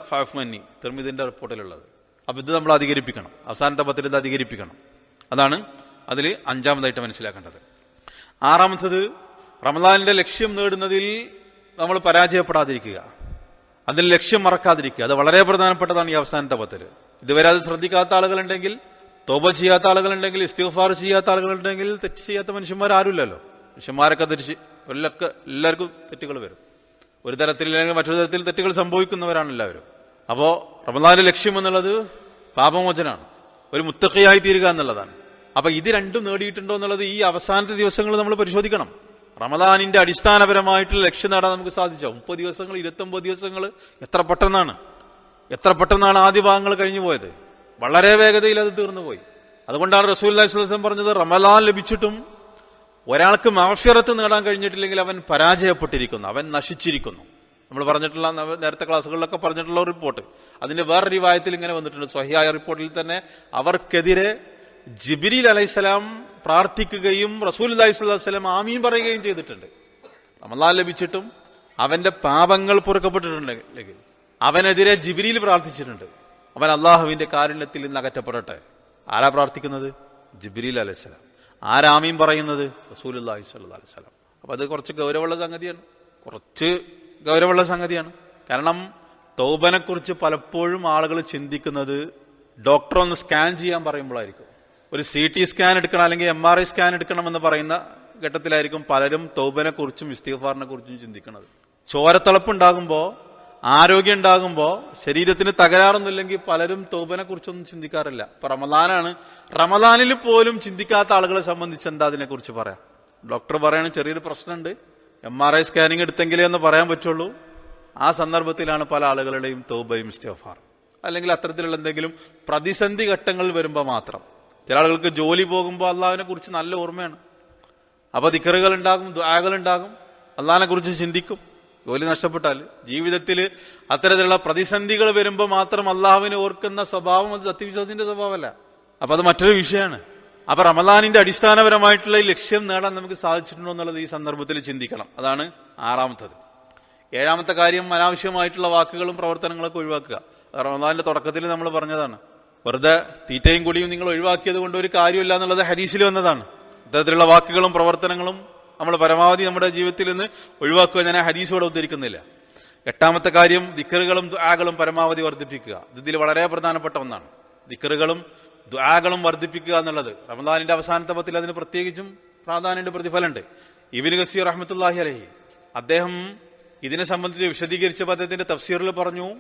ഫാഫ്മന്നി തെർമിദിന്റെ റിപ്പോർട്ടിലുള്ളത്. അപ്പൊ ഇത് നമ്മൾ അധികരിപ്പിക്കണം. അവസാനത്തെ പത്തിൽ ഇത് അധികരിപ്പിക്കണം. അതാണ് അതിൽ അഞ്ചാമതായിട്ട് മനസ്സിലാക്കേണ്ടത്. ആറാമത്തത് റമദാനിന്റെ ലക്ഷ്യം നേടുന്നതിൽ നമ്മൾ പരാജയപ്പെടാതിരിക്കുക. അതിൽ ലക്ഷ്യം മറക്കാതിരിക്കുക. അത് വളരെ പ്രധാനപ്പെട്ടതാണ് ഈ അവസാനത്തെ പത്തിൽ. ഇതുവരെ അത് ശ്രദ്ധിക്കാത്ത ആളുകളുണ്ടെങ്കിൽ തോപ ചെയ്യാത്ത ആളുകളുണ്ടെങ്കിൽ ഇസ്തിഫാർ ചെയ്യാത്ത ആളുകളുണ്ടെങ്കിൽ തെറ്റ് ചെയ്യാത്ത മനുഷ്യന്മാർ ആരുമില്ലല്ലോ. മനുഷ്യന്മാരൊക്കെ തിരിച്ച് എല്ലൊക്കെ എല്ലാവർക്കും തെറ്റുകൾ വരും. ഒരു തരത്തിൽ അല്ലെങ്കിൽ മറ്റൊരു തരത്തിൽ തെറ്റുകൾ സംഭവിക്കുന്നവരാണ് എല്ലാവരും. അപ്പോൾ റമദാന്റെ ലക്ഷ്യം എന്നുള്ളത് പാപമോചനാണ് ഒരു മുത്തക്കയായി തീരുക എന്നുള്ളതാണ്. അപ്പൊ ഇത് രണ്ടും നേടിയിട്ടുണ്ടോ എന്നുള്ളത് ഈ അവസാനത്തെ ദിവസങ്ങൾ നമ്മൾ പരിശോധിക്കണം. റമദാനിന്റെ അടിസ്ഥാനപരമായിട്ടുള്ള ലക്ഷ്യം നേടാൻ നമുക്ക് സാധിച്ചോ? മുപ്പത് ദിവസങ്ങൾ ഇരുപത്തൊമ്പത് ദിവസങ്ങൾ എത്ര പെട്ടെന്നാണ്? എത്ര പെട്ടെന്നാണ് ആദ്യ ഭാഗങ്ങൾ കഴിഞ്ഞു പോയത്? വളരെ വേഗതയിൽ അത് തീർന്നു പോയി അതുകൊണ്ടാണ് റസൂൽ അലൈഹിസ്ലം പറഞ്ഞത് റമലാൻ ലഭിച്ചിട്ടും ഒരാൾക്ക് മാഫിയറത്ത് നേടാൻ കഴിഞ്ഞിട്ടില്ലെങ്കിൽ അവൻ പരാജയപ്പെട്ടിരിക്കുന്നു അവൻ നശിച്ചിരിക്കുന്നു. നമ്മൾ പറഞ്ഞിട്ടുള്ള നേരത്തെ ക്ലാസ്സുകളിലൊക്കെ പറഞ്ഞിട്ടുള്ള റിപ്പോർട്ട്. അതിന്റെ വേറെ റിവായത്തിൽ ഇങ്ങനെ വന്നിട്ടുണ്ട്. സ്വഹിയായ റിപ്പോർട്ടിൽ തന്നെ അവർക്കെതിരെ ജിബിരിൽ അലൈഹിസ്സലാം പ്രാർത്ഥിക്കുകയും റസൂൽ അലൈഹിസ്ലാം ആമീൻ പറയുകയും ചെയ്തിട്ടുണ്ട്. റമദാൻ ലഭിച്ചിട്ടും അവന്റെ പാപങ്ങൾ പൊറുക്കപ്പെട്ടിട്ടുണ്ടെങ്കിൽ അവനെതിരെ ജിബിരിയിൽ പ്രാർത്ഥിച്ചിട്ടുണ്ട്. അവൻ അള്ളാഹുവിന്റെ കാരുണ്യത്തിൽ നിന്ന് അകറ്റപ്പെടട്ടെ. ആരാ പ്രാർത്ഥിക്കുന്നത്? ജിബിരിൽ അലൈഹിസ്സലാം ആരാമീൻ പറയുന്നത്? റസൂൽ അള്ളാഹി സ്വല്ലാ അലൈഹിസ്സലാം അപ്പൊ അത് കുറച്ച് ഗൗരവമുള്ള സംഗതിയാണ്. കുറച്ച് ഗൗരവമുള്ള സംഗതിയാണ്. കാരണം തൗബനെക്കുറിച്ച് പലപ്പോഴും ആളുകൾ ചിന്തിക്കുന്നത് ഡോക്ടർ ഒന്ന് സ്കാൻ ചെയ്യാൻ പറയുമ്പോഴായിരിക്കും. ഒരു സി ടി സ്കാൻ എടുക്കണം അല്ലെങ്കിൽ എം ആർ ഐ സ്കാൻ എടുക്കണം എന്ന് പറയുന്ന ഘട്ടത്തിലായിരിക്കും പലരും തൗബനെ കുറിച്ചും ഇസ്തിഫാറിനെ കുറിച്ചും ചിന്തിക്കുന്നത്. ചോരത്തിളപ്പുണ്ടാകുമ്പോ ആരോഗ്യം ഉണ്ടാകുമ്പോൾ ശരീരത്തിന് തകരാറൊന്നുമില്ലെങ്കിൽ പലരും തൗബനെ കുറിച്ചൊന്നും ചിന്തിക്കാറില്ല. ഇപ്പൊ റമദാനാണ്. റമദാനിൽ പോലും ചിന്തിക്കാത്ത ആളുകളെ സംബന്ധിച്ച് എന്താ അതിനെ കുറിച്ച് പറയാം? ഡോക്ടർ പറയണ ചെറിയൊരു പ്രശ്നമുണ്ട്. എം ആർ ഐ സ്കാനിങ് എടുത്തെങ്കിലേ എന്ന് പറയാൻ പറ്റുള്ളൂ. ആ സന്ദർഭത്തിലാണ് പല ആളുകളുടെയും തൗബയും ഇസ്തീഫാർ അല്ലെങ്കിൽ അത്തരത്തിലുള്ള എന്തെങ്കിലും പ്രതിസന്ധി ഘട്ടങ്ങളിൽ വരുമ്പോൾ മാത്രം. ചില ആളുകൾക്ക് ജോലി പോകുമ്പോൾ അള്ളാഹിനെ കുറിച്ച് നല്ല ഓർമ്മയാണ്. അപ്പൊ ദിക്കറുകൾ ഉണ്ടാകും ദുആകൾ ഉണ്ടാകും അള്ളാഹിനെ കുറിച്ച് ചിന്തിക്കും. ജോലി നഷ്ടപ്പെട്ടാൽ ജീവിതത്തിൽ അത്തരത്തിലുള്ള പ്രതിസന്ധികൾ വരുമ്പോൾ മാത്രം അള്ളാഹുവിനെ ഓർക്കുന്ന സ്വഭാവം അത് സത്യവിശ്വാസിന്റെ സ്വഭാവമല്ല. അപ്പൊ അത് മറ്റൊരു വിഷയമാണ്. അപ്പൊ റമദാനിന്റെ അടിസ്ഥാനപരമായിട്ടുള്ള ലക്ഷ്യം നേടാൻ നമുക്ക് സാധിച്ചിട്ടുണ്ടോ എന്നുള്ളത് ഈ സന്ദർഭത്തിൽ ചിന്തിക്കണം. അതാണ് ആറാമത്തത്. ഏഴാമത്തെ കാര്യം അനാവശ്യമായിട്ടുള്ള വാക്കുകളും പ്രവർത്തനങ്ങളൊക്കെ ഒഴിവാക്കുക. റമദാന്റെ തുടക്കത്തിൽ നമ്മൾ പറഞ്ഞതാണ്. വെറുതെ തീറ്റയും കുടിയും നിങ്ങൾ ഒഴിവാക്കിയത് കൊണ്ട് ഒരു കാര്യമില്ല എന്നുള്ളത് ഹരീസിൽ വന്നതാണ്. ഇത്തരത്തിലുള്ള വാക്കുകളും പ്രവർത്തനങ്ങളും നമ്മൾ പരമാവധി നമ്മുടെ ജീവിതത്തിൽ നിന്ന് ഒഴിവാക്കുക ഞാൻ ഹദീസ് ഉദ്ധരിക്കുന്നില്ല. എട്ടാമത്തെ കാര്യം ദിക്കറുകളും ദ്വാകളും പരമാവധി വർദ്ധിപ്പിക്കുക. ഇത് ഇതിൽ വളരെ പ്രധാനപ്പെട്ട ഒന്നാണ്. ദിക്കറുകളും ദ്വാകളും വർദ്ധിപ്പിക്കുക എന്നുള്ളത്. റമദാനിന്റെ അവസാനത്തെ പത്തിൽ അതിന് പ്രത്യേകിച്ചും പ്രാധാന്യമുണ്ട് പ്രതിഫലമുണ്ട്. ഇബിൻ ഗസീർ റഹ്മത്തുല്ലാഹി അലഹി അദ്ദേഹം ഇതിനെ സംബന്ധിച്ച് വിശദീകരിച്ച പദ്ധതിന്റെ തഫ്സീറിൽ പറഞ്ഞു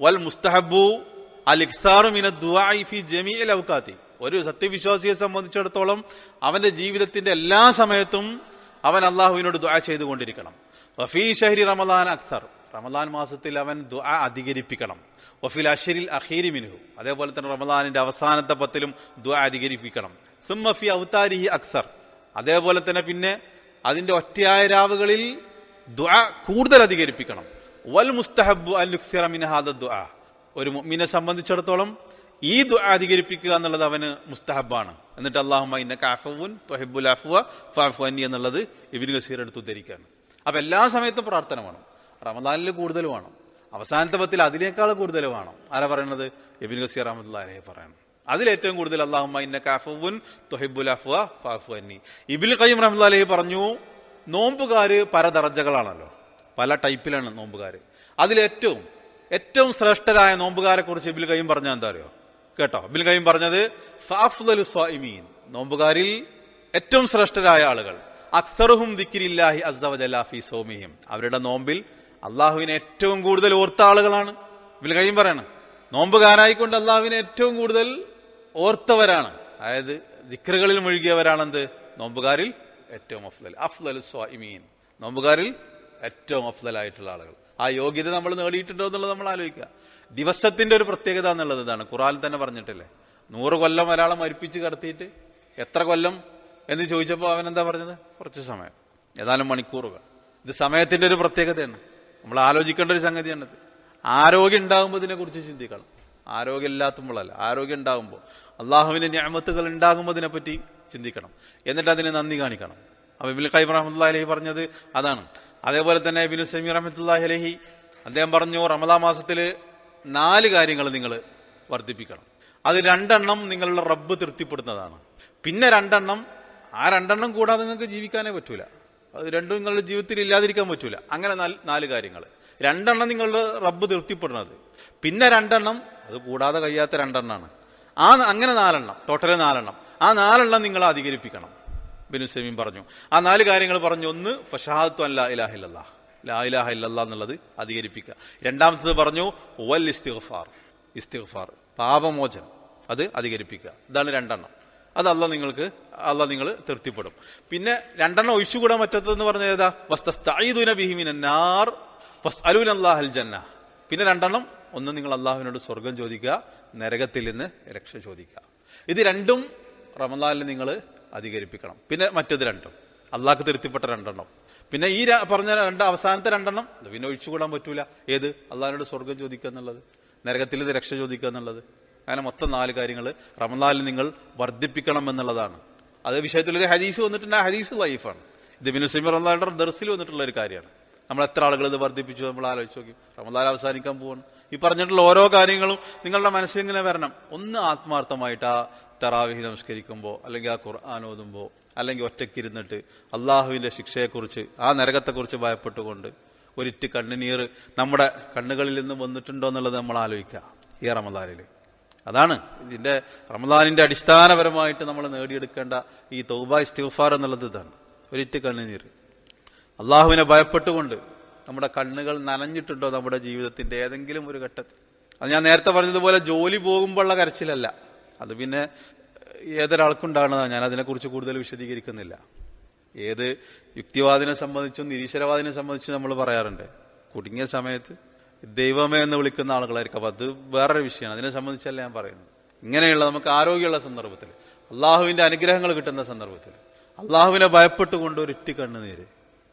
വൽ മുസ്തഹബു അൽ ഇഖ്സാറു മിന ദുആഇ ഫി ജമീഅൽ ഔഖാത്തി. ഒരു സത്യവിശ്വാസിയെ സംബന്ധിച്ചിടത്തോളം അവന്റെ ജീവിതത്തിന്റെ എല്ലാ സമയത്തും അവൻ അള്ളാഹുവിനോട് ദുആ ചെയ്തുകൊണ്ടിരിക്കണം. വഫീ ഷഹരി റമദാൻ അക്സർ. റമദാൻ മാസത്തിൽ അവൻ ദുആ അധികരിപ്പിക്കണം. വഫിൽ അഷരിൽ അഖീരി മിനുഹു അതേപോലെ തന്നെ റമദാനിന്റെ അവസാനത്തെ പത്തിലും ദുആ അധികരിപ്പിക്കണം. സിം ഫി ഔതാരിഹി അക്സർ. അതേപോലെ തന്നെ പിന്നെ അതിന്റെ ഒറ്റയായ രാവുകളിൽ ദുആ കൂടുതൽ അധികരിപ്പിക്കണം. വൽ മുസ്തഹബു അൽ യുക്സിറ മിൻ ഹാദ ദുആ. ഒരു മുഅ്മിനെ സംബന്ധിച്ചിടത്തോളം ഈ അധികരിപ്പിക്കുക എന്നുള്ളത് അവന് മുസ്തഹബാണ്. എന്നിട്ട് അന്നി എന്നുള്ളത് ഇബ്നു ഗസീർ എടുത്ത് ഉദ്ധരിക്കാണ് അപ്പൊ എല്ലാ സമയത്തും പ്രാർത്ഥന വേണം. റമദാനിൽ കൂടുതൽ വേണം. അവസാനത്തെ പത്തിൽ അതിനേക്കാൾ കൂടുതൽ വേണം. ആരാ പറയുന്നത് ഇബ്നു ഗസീർ റഹ്മത്തുള്ളാഹി പറയണം അതിലേറ്റവും കൂടുതൽ അള്ളാഹുമ്മ ഇന്നക അഫവുൻ തുഹിബ്ബുൽ അഫ്വ ഫഅഫു അന്നി. ഇബ്നു ഖയ്യിം പറഞ്ഞു നോമ്പുകാര് പല ദറജകളാണല്ലോ പല ടൈപ്പിലാണ് നോമ്പുകാര്. അതിലേറ്റവും ഏറ്റവും ശ്രേഷ്ഠരായ നോമ്പുകാരെ കുറിച്ച് ഇബിൽ കയ്യും പറഞ്ഞ എന്താ അറിയോ? കേട്ടോ? ഇബിൽ കയ്യും പറഞ്ഞത് നോമ്പുകാരിൽ ഏറ്റവും ശ്രേഷ്ഠരായ ആളുകൾ അക്സറുഹും ദിക്കിരില്ലാഹി അസവജലാഫി സോമിഹിം അവരുടെ നോമ്പിൽ അള്ളാഹുവിനെ ഏറ്റവും കൂടുതൽ ഓർത്ത ആളുകളാണ് ഇബിൽ കയ്യും പറയണം നോമ്പുകാരായിക്കൊണ്ട് അള്ളാഹുവിനെ ഏറ്റവും കൂടുതൽ ഓർത്തവരാണ് അതായത് ദിക്കറുകളിൽ മുഴുകിയവരാണെന്ത് നോമ്പുകാരിൽ ഏറ്റവും അഫ്ദൽ അഫ്ദൽ സ്വാഇമീൻ നോമ്പുകാരിൽ ഏറ്റവും അഫ്ദലായിട്ടുള്ള ആളുകൾ ആ യോഗ്യത നമ്മൾ നേടിയിട്ടുണ്ടോ എന്നുള്ളത് നമ്മൾ ആലോചിക്കുക. ദിവസത്തിന്റെ ഒരു പ്രത്യേകത എന്നുള്ളത് ഇതാണ്. ഖുറാൻ തന്നെ പറഞ്ഞിട്ടില്ലേ? നൂറ് കൊല്ലം ഒരാളെ മരിപ്പിച്ച് കടത്തിയിട്ട് എത്ര കൊല്ലം എന്ന് ചോദിച്ചപ്പോൾ അവൻ എന്താ പറഞ്ഞത്? കുറച്ച് സമയം. ഏതാനും മണിക്കൂറുകൾ. ഇത് സമയത്തിന്റെ ഒരു പ്രത്യേകതയാണ്. നമ്മൾ ആലോചിക്കേണ്ട ഒരു സംഗതിയാണിത് ആരോഗ്യം ഉണ്ടാകുമ്പോൾ ഇതിനെ കുറിച്ച് ചിന്തിക്കണം. ആരോഗ്യം ഇല്ലാത്തുമ്പോഴല്ല. ആരോഗ്യം ഉണ്ടാകുമ്പോൾ അള്ളാഹുവിന്റെ ഞാമത്തുകൾ ഉണ്ടാകുമ്പോൾ ഇതിനെപ്പറ്റി ചിന്തിക്കണം. എന്നിട്ട് അതിനെ നന്ദി കാണിക്കണം. അപ്പൊ ഇബിൻ ഖൈബ് റഹ്മത്തുല്ലാഹി അലഹി പറഞ്ഞത് അതാണ്. അതേപോലെ തന്നെ ഇബിൻ സമീർ റഹ്മത്തുല്ലാഹി അലഹി അദ്ദേഹം പറഞ്ഞു റമദാ മാസത്തിൽ നാല് കാര്യങ്ങൾ നിങ്ങൾ വർദ്ധിപ്പിക്കണം. അത് രണ്ടെണ്ണം നിങ്ങളുടെ റബ്ബ് തൃപ്തിപ്പെടുന്നതാണ് പിന്നെ രണ്ടെണ്ണം ആ രണ്ടെണ്ണം കൂടാതെ നിങ്ങൾക്ക് ജീവിക്കാനേ പറ്റൂല. അത് രണ്ടും നിങ്ങളുടെ ജീവിതത്തിൽ ഇല്ലാതിരിക്കാൻ പറ്റൂല. അങ്ങനെ നാല് കാര്യങ്ങൾ രണ്ടെണ്ണം നിങ്ങളുടെ റബ്ബ് തൃപ്തിപ്പെടുന്നത്. പിന്നെ രണ്ടെണ്ണം അത് കൂടാതെ കഴിയാത്ത രണ്ടെണ്ണമാണ് ആ അങ്ങനെ നാലെണ്ണം ടോട്ടൽ നാലെണ്ണം. ആ നാലെണ്ണം നിങ്ങൾ അധികരിപ്പിക്കണം. ബിനു പറഞ്ഞു. ആ നാല് കാര്യങ്ങൾ പറഞ്ഞു. ഒന്ന് ഫഷാദത്തു അല്ല ലാ ഇലാഹ ഇല്ലല്ലാ എന്നുള്ളത് അധികരിപ്പിക്കുക. രണ്ടാമത്തത് പറഞ്ഞു വൽ ഇസ്തിഗ്ഫാർ. ഇസ്തിഗ്ഫാർ. പാപമോചനം. അത് അധികരിപ്പിക്കുക. ഇതാണ് രണ്ടെണ്ണം. അത് അല്ല നിങ്ങൾക്ക് അല്ല നിങ്ങൾ തൃപ്തിപ്പെടും. പിന്നെ രണ്ടെണ്ണം ഒഴിച്ചുകൂടാൻ പറ്റാത്തതെന്ന് പറഞ്ഞ ഏതാ? വസ്തസ്തഈദുന ബിഹി മിനന്നാർ ഫസ്അലൂന അല്ലാഹൽ ജന്ന. പിന്നെ രണ്ടെണ്ണം ഒന്ന് നിങ്ങൾ അള്ളാഹുവിനോട് സ്വർഗം ചോദിക്കുക നരകത്തിൽ നിന്ന് രക്ഷ ചോദിക്കുക. ഇത് രണ്ടും റമദാനിൽ നിങ്ങൾ അധികരിപ്പിക്കണം. പിന്നെ മറ്റത് രണ്ടും. അള്ളാഹ് തിരുത്തിപ്പെട്ട രണ്ടെണ്ണം. പിന്നെ ഈ പറഞ്ഞ രണ്ട് അവസാനത്തെ രണ്ടെണ്ണം അത് പിന്നെ ഒഴിച്ചുകൂടാൻ പറ്റൂല. ഏത്? അള്ളാഹിനോട് സ്വർഗം ചോദിക്കുക എന്നുള്ളത്. നരകത്തിൽ ഇത് രക്ഷ ചോദിക്കുക എന്നുള്ളത്. അങ്ങനെ മൊത്തം നാല് കാര്യങ്ങൾ റമദാനിൽ നിങ്ങൾ വർദ്ധിപ്പിക്കണം എന്നുള്ളതാണ്. അത് വിഷയത്തിലൊരു ഹദീസ് വന്നിട്ടുണ്ട്. ആ ഹദീസ് ലൈഫാണ് ഇത് ബിനു സിമി റമദാന്റെ ദർസിൽ വന്നിട്ടുള്ള ഒരു കാര്യമാണ്. നമ്മൾ എത്ര ആളുകൾ ഇത് വർദ്ധിപ്പിച്ചു നമ്മൾ ആലോചിച്ച് നോക്കി. റമദാൻ അവസാനിക്കാൻ പോവാണ്. ഈ പറഞ്ഞിട്ടുള്ള ഓരോ കാര്യങ്ങളും നിങ്ങളുടെ മനസ്സിൽ ഇങ്ങനെ വരണം. ഒന്ന് ആത്മാർത്ഥമായിട്ട് ആ തറാവിഹി നമസ്കരിക്കുമ്പോൾ അല്ലെങ്കിൽ ആ ഖുർആൻ ഓതുമ്പോൾ അല്ലെങ്കിൽ ഒറ്റയ്ക്കിരുന്നിട്ട് അള്ളാഹുവിന്റെ ശിക്ഷയെക്കുറിച്ച് ആ നരകത്തെക്കുറിച്ച് ഭയപ്പെട്ടുകൊണ്ട് ഒരിറ്റ് കണ്ണുനീർ നമ്മുടെ കണ്ണുകളിൽ നിന്ന് വന്നിട്ടുണ്ടോ എന്നുള്ളത് നമ്മൾ ആലോചിക്കുക ഈ റമദാനിൽ അതാണ് ഇതിന്റെ റമദാനിന്റെ അടിസ്ഥാനപരമായിട്ട് നമ്മൾ നേടിയെടുക്കേണ്ട ഈ തൗബ ഇസ്തിഫാർ എന്നുള്ളത് ഇതാണ്. ഒരിറ്റ് കണ്ണുനീർ. അള്ളാഹുവിനെ ഭയപ്പെട്ടുകൊണ്ട് നമ്മുടെ കണ്ണുകൾ നനഞ്ഞിട്ടുണ്ടോ നമ്മുടെ ജീവിതത്തിന്റെ ഏതെങ്കിലും ഒരു ഘട്ടത്തിൽ? അത് ഞാൻ നേരത്തെ പറഞ്ഞതുപോലെ ജോലി പോകുമ്പോഴുള്ള കരച്ചിലല്ല. അത് പിന്നെ ഏതൊരാൾക്കുണ്ടാകുന്നതാണ് ഞാൻ അതിനെക്കുറിച്ച് കൂടുതൽ വിശദീകരിക്കുന്നില്ല. ഏത് യുക്തിവാദിനെ സംബന്ധിച്ചും നിരീശ്വരവാദിനെ സംബന്ധിച്ചും നമ്മൾ പറയാറുണ്ട്. കുടുങ്ങിയ സമയത്ത് ദൈവമേ എന്ന് വിളിക്കുന്ന ആളുകളായിരിക്കും. അപ്പൊ അത് വേറൊരു വിഷയമാണ്. അതിനെ സംബന്ധിച്ചല്ല ഞാൻ പറയുന്നത്. ഇങ്ങനെയുള്ള നമുക്ക് ആരോഗ്യമുള്ള സന്ദർഭത്തിൽ അള്ളാഹുവിന്റെ അനുഗ്രഹങ്ങൾ കിട്ടുന്ന സന്ദർഭത്തിൽ അള്ളാഹുവിനെ ഭയപ്പെട്ടുകൊണ്ട് ഒരു ഇറ്റി കണ്ണുനീര്.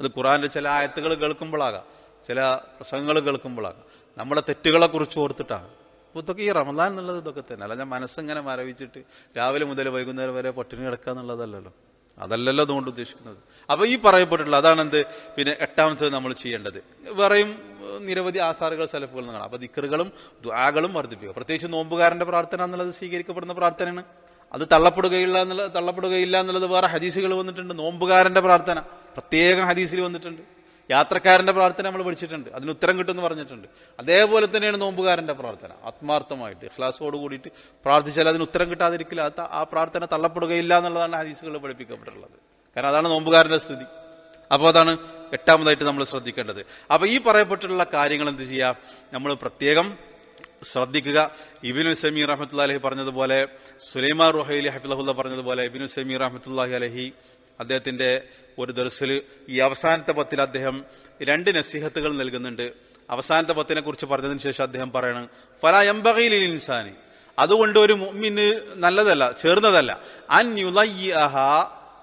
അത് ഖുറാന്റെ ചില ആയത്തുകൾ കേൾക്കുമ്പോഴാകാം ചില പ്രസംഗങ്ങൾ കേൾക്കുമ്പോഴാകാം നമ്മുടെ തെറ്റുകളെ കുറിച്ച് ഓർത്തിട്ടാകാം. ഇതൊക്കെ ഈ റമദാൻ എന്നുള്ളത് ഇതൊക്കെ തന്നെ. അല്ല ഞാൻ മനസ്സിങ്ങനെ മരവിച്ചിട്ട് രാവിലെ മുതൽ വൈകുന്നേരം വരെ പട്ടിണി കിടക്കുക എന്നുള്ളതല്ലല്ലോ. അതല്ലല്ലോ അതുകൊണ്ട് ഉദ്ദേശിക്കുന്നത്. അപ്പൊ ഈ പറയപ്പെട്ടിട്ടുള്ള അതാണ് എന്ത് പിന്നെ എട്ടാമത്തത് നമ്മൾ ചെയ്യേണ്ടത്. വേറെയും നിരവധി ആസാറുകൾ സെലഫുകൾ കാണാം അപ്പൊ ദിക്കറുകളും ദ്വാകളും വർദ്ധിപ്പിക്കുക. പ്രത്യേകിച്ച് നോമ്പുകാരന്റെ പ്രാർത്ഥന എന്നുള്ളത് സ്വീകരിക്കപ്പെടുന്ന പ്രാർത്ഥനയാണ്. അത് തള്ളപ്പെടുകയില്ല എന്നുള്ളത് തള്ളപ്പെടുകയില്ല എന്നുള്ളത് വേറെ ഹദീസുകൾ വന്നിട്ടുണ്ട്. നോമ്പുകാരന്റെ പ്രാർത്ഥന. പ്രത്യേകം ഹദീസിൽ വന്നിട്ടുണ്ട്. യാത്രക്കാരന്റെ പ്രാർത്ഥന നമ്മൾ പഠിച്ചിട്ടുണ്ട്. അതിന് ഉത്തരം കിട്ടുമെന്ന് പറഞ്ഞിട്ടുണ്ട്. അതേപോലെ തന്നെയാണ് നോമ്പുകാരന്റെ പ്രാർത്ഥന. ആത്മാർത്ഥമായിട്ട് ഇഖ്ലാസോട് കൂടിയിട്ട് പ്രാർത്ഥിച്ചാൽ അതിന് ഉത്തരം കിട്ടാതിരിക്കില്ല. ആ പ്രാർത്ഥന തള്ളപ്പെടുകയില്ല എന്നുള്ളതാണ് ഹദീസുകൾ പഠിപ്പിക്കപ്പെട്ടിട്ടുള്ളത്. കാരണം അതാണ് നോമ്പുകാരന്റെ സ്ഥിതി. അപ്പോൾ അതാണ് എട്ടാമതായിട്ട് നമ്മൾ ശ്രദ്ധിക്കേണ്ടത്. അപ്പൊ ഈ പറയപ്പെട്ടിട്ടുള്ള കാര്യങ്ങൾ എന്ത് ചെയ്യാം നമ്മൾ പ്രത്യേകം ശ്രദ്ധിക്കുക. ഇബിനു സമീർ അഹമ്മത്തുല്ലാഹി പറഞ്ഞതുപോലെ സുലൈമാർ റുഹൈലി ഹഫിലഹുല്ല പറഞ്ഞതുപോലെ ഇബിനു സമീർ അഹമ്മത്തുല്ലാഹി അലഹി അദ്ദേഹത്തിന്റെ ഒരു ദർസിൽ ഈ അവസാനത്തെ പത്തിൽ അദ്ദേഹം രണ്ട് നസീഹത്തുകൾ നൽകുന്നുണ്ട്. അവസാനത്തെ പത്തിനെ കുറിച്ച് പറഞ്ഞതിന് ശേഷം അദ്ദേഹം പറയണം ഫല എംബകയിൽ ഇൻസാനി. അതുകൊണ്ട് ഒരു മുമ്മിന് നല്ലതല്ല ചേർന്നതല്ല. അൻ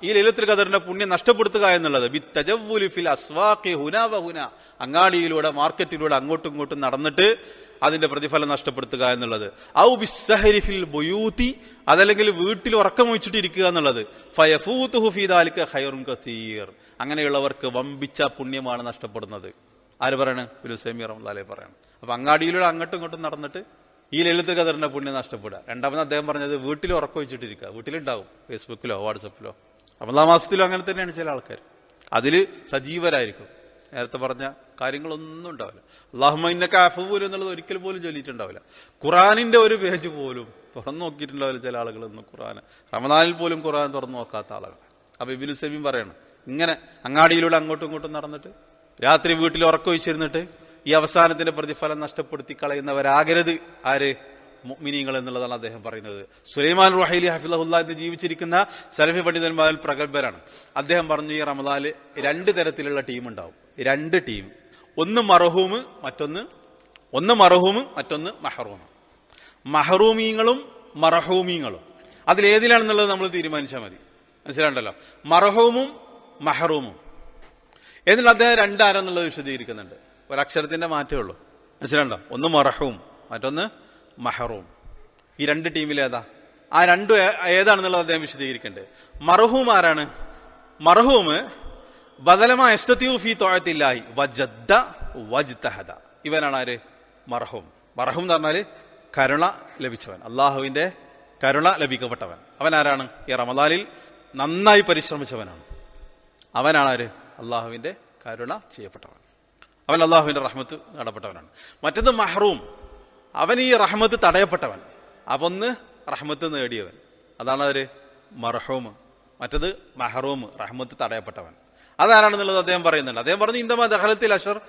ഈ ലൈലത്തുൽ ഖദറിന്റെ പുണ്യം നഷ്ടപ്പെടുത്തുക എന്നുള്ളത് ബി ഫിൽ അസ്വാഖി ഹുന വഹുന അങ്ങാടിയിലൂടെ മാർക്കറ്റിലൂടെ അങ്ങോട്ടും ഇങ്ങോട്ടും നടന്നിട്ട് അതിന്റെ പ്രതിഫലം നഷ്ടപ്പെടുത്തുക എന്നുള്ളത്. ഔ ബിസ്സഹരിഫിൽ ബുയൂത്തി അതല്ലെങ്കിൽ വീട്ടിൽ ഉറക്കം ഇരിക്കുക എന്നുള്ളത്. ഫയഫൂത്ത് ഫീ ദാലിക ഖൈറുൻ കസീർ. അങ്ങനെയുള്ളവർക്ക് വമ്പിച്ച പുണ്യമാണ് നഷ്ടപ്പെടുന്നത്. ആര് പറയണ്? ഒരു സെമി റഹ്മത്തുള്ളാഹി പറയണം. അപ്പൊ അങ്ങാടിയിലൂടെ അങ്ങോട്ടും ഇങ്ങോട്ടും നടന്നിട്ട് ഈ ലളിത കഥറിന്റെ പുണ്യം നഷ്ടപ്പെടുക. രണ്ടാമത് അദ്ദേഹം പറഞ്ഞത് വീട്ടിൽ ഉറക്കം വെച്ചിട്ടിരിക്കുക വീട്ടിലുണ്ടാവും. ഫേസ്ബുക്കിലോ വാട്സപ്പിലോ. റമദാൻ മാസത്തിലോ അങ്ങനെ തന്നെയാണ് ചില ആൾക്കാർ അതിൽ സജീവരായിരിക്കും. നേരത്തെ പറഞ്ഞ കാര്യങ്ങളൊന്നും ഉണ്ടാവില്ല. അള്ളാഹുമൈനക്ക് അഫൂൽ എന്നുള്ളത് ഒരിക്കൽ പോലും ചൊല്ലിയിട്ടുണ്ടാവില്ല. ഖുറാനിന്റെ ഒരു പേജ് പോലും തുറന്നു നോക്കിയിട്ടുണ്ടാവില്ല ചില ആളുകൾ ഇന്ന് ഖുറാൻ. റമദാനിൽ പോലും ഖുറാൻ തുറന്നു നോക്കാത്ത ആളുകൾ. അപ്പൊ ഇബിനു സെബീം പറയണം ഇങ്ങനെ അങ്ങാടിയിലൂടെ അങ്ങോട്ടും ഇങ്ങോട്ടും നടന്നിട്ട് രാത്രി വീട്ടിൽ ഉറക്കൊഴിച്ചിരുന്നിട്ട് ഈ അവസാനത്തിന്റെ പ്രതിഫലം നഷ്ടപ്പെടുത്തി കളയുന്നവരാകരുത്. ആര്? മുഅ്മിനീങ്ങൾ എന്നുള്ളതാണ് അദ്ദേഹം പറയുന്നത്. സുലൈമാൻ റുഹൈലി ഹഫിലഹുല്ല എന്ന് ജീവിച്ചിരിക്കുന്ന സലഫി പണ്ഡിതന്മാരിൽ പ്രഗത്ഭരാണ്. അദ്ദേഹം പറഞ്ഞു ഈ റമദാൽ രണ്ട് തരത്തിലുള്ള ടീം ഉണ്ടാവും രണ്ട് ടീം. ഒന്ന് മറഹൂമ് മറ്റൊന്ന് ഒന്ന് മറഹൂമ് മറ്റൊന്ന് മഹറൂമ്. മഹറൂമീങ്ങളും മറഹൂമീങ്ങളും അതിലേതിലാണെന്നുള്ളത് നമ്മൾ തീരുമാനിച്ചാൽ മതി. മനസ്സിലാണ്ടല്ലോ മറഹൂമും മഹറൂമും. എന്നിട്ട് അദ്ദേഹം രണ്ടാരെന്നുള്ളത് വിശദീകരിക്കുന്നുണ്ട്. ഒരക്ഷരത്തിന്റെ മാറ്റമേ ഉള്ളൂ. മനസ്സിലാണ്ടോ ഒന്ന് മറഹൂം മറ്റൊന്ന് മഹറൂം. ഈ രണ്ട് ടീമിലേതാ ആ രണ്ടും ഏതാണെന്നുള്ളത് അദ്ദേഹം വിശദീകരിക്കേണ്ടത് മറഹൂം ആരാണ്? മർഹൂം ബദലമ വജദ്ദ വജ്തഹദ. ഇവനാണ് ആര്? മർഹൂം. മർഹൂം എന്ന് പറഞ്ഞാൽ കരുണ ലഭിച്ചവൻ. അള്ളാഹുവിന്റെ കരുണ ലഭിക്കപ്പെട്ടവൻ. അവൻ ആരാണ്? ഈ റമദാലിൽ നന്നായി പരിശ്രമിച്ചവനാണ്. അവനാണ് ആര്? അള്ളാഹുവിന്റെ കരുണ ചെയ്യപ്പെട്ടവൻ. അവൻ അള്ളാഹുവിന്റെ റഹ്മത്ത് നടപ്പെട്ടവനാണ്. മറ്റൊന്ന് മഹ്റൂം. അവൻ ഈ റഹ്മത്ത് തടയപ്പെട്ടവൻ. അവന്ന് റഹ്മത്ത് നേടിയവൻ. അതാണ് അവർ മർഹൂം. മറ്റത് മഹറൂം. റഹ്മത്ത് തടയപ്പെട്ടവൻ. അതാരാണെന്നുള്ളത് അദ്ദേഹം പറയുന്നുണ്ട്. അദ്ദേഹം പറഞ്ഞു ഇന്ദമ ദഹലത്തിൽ അഷർ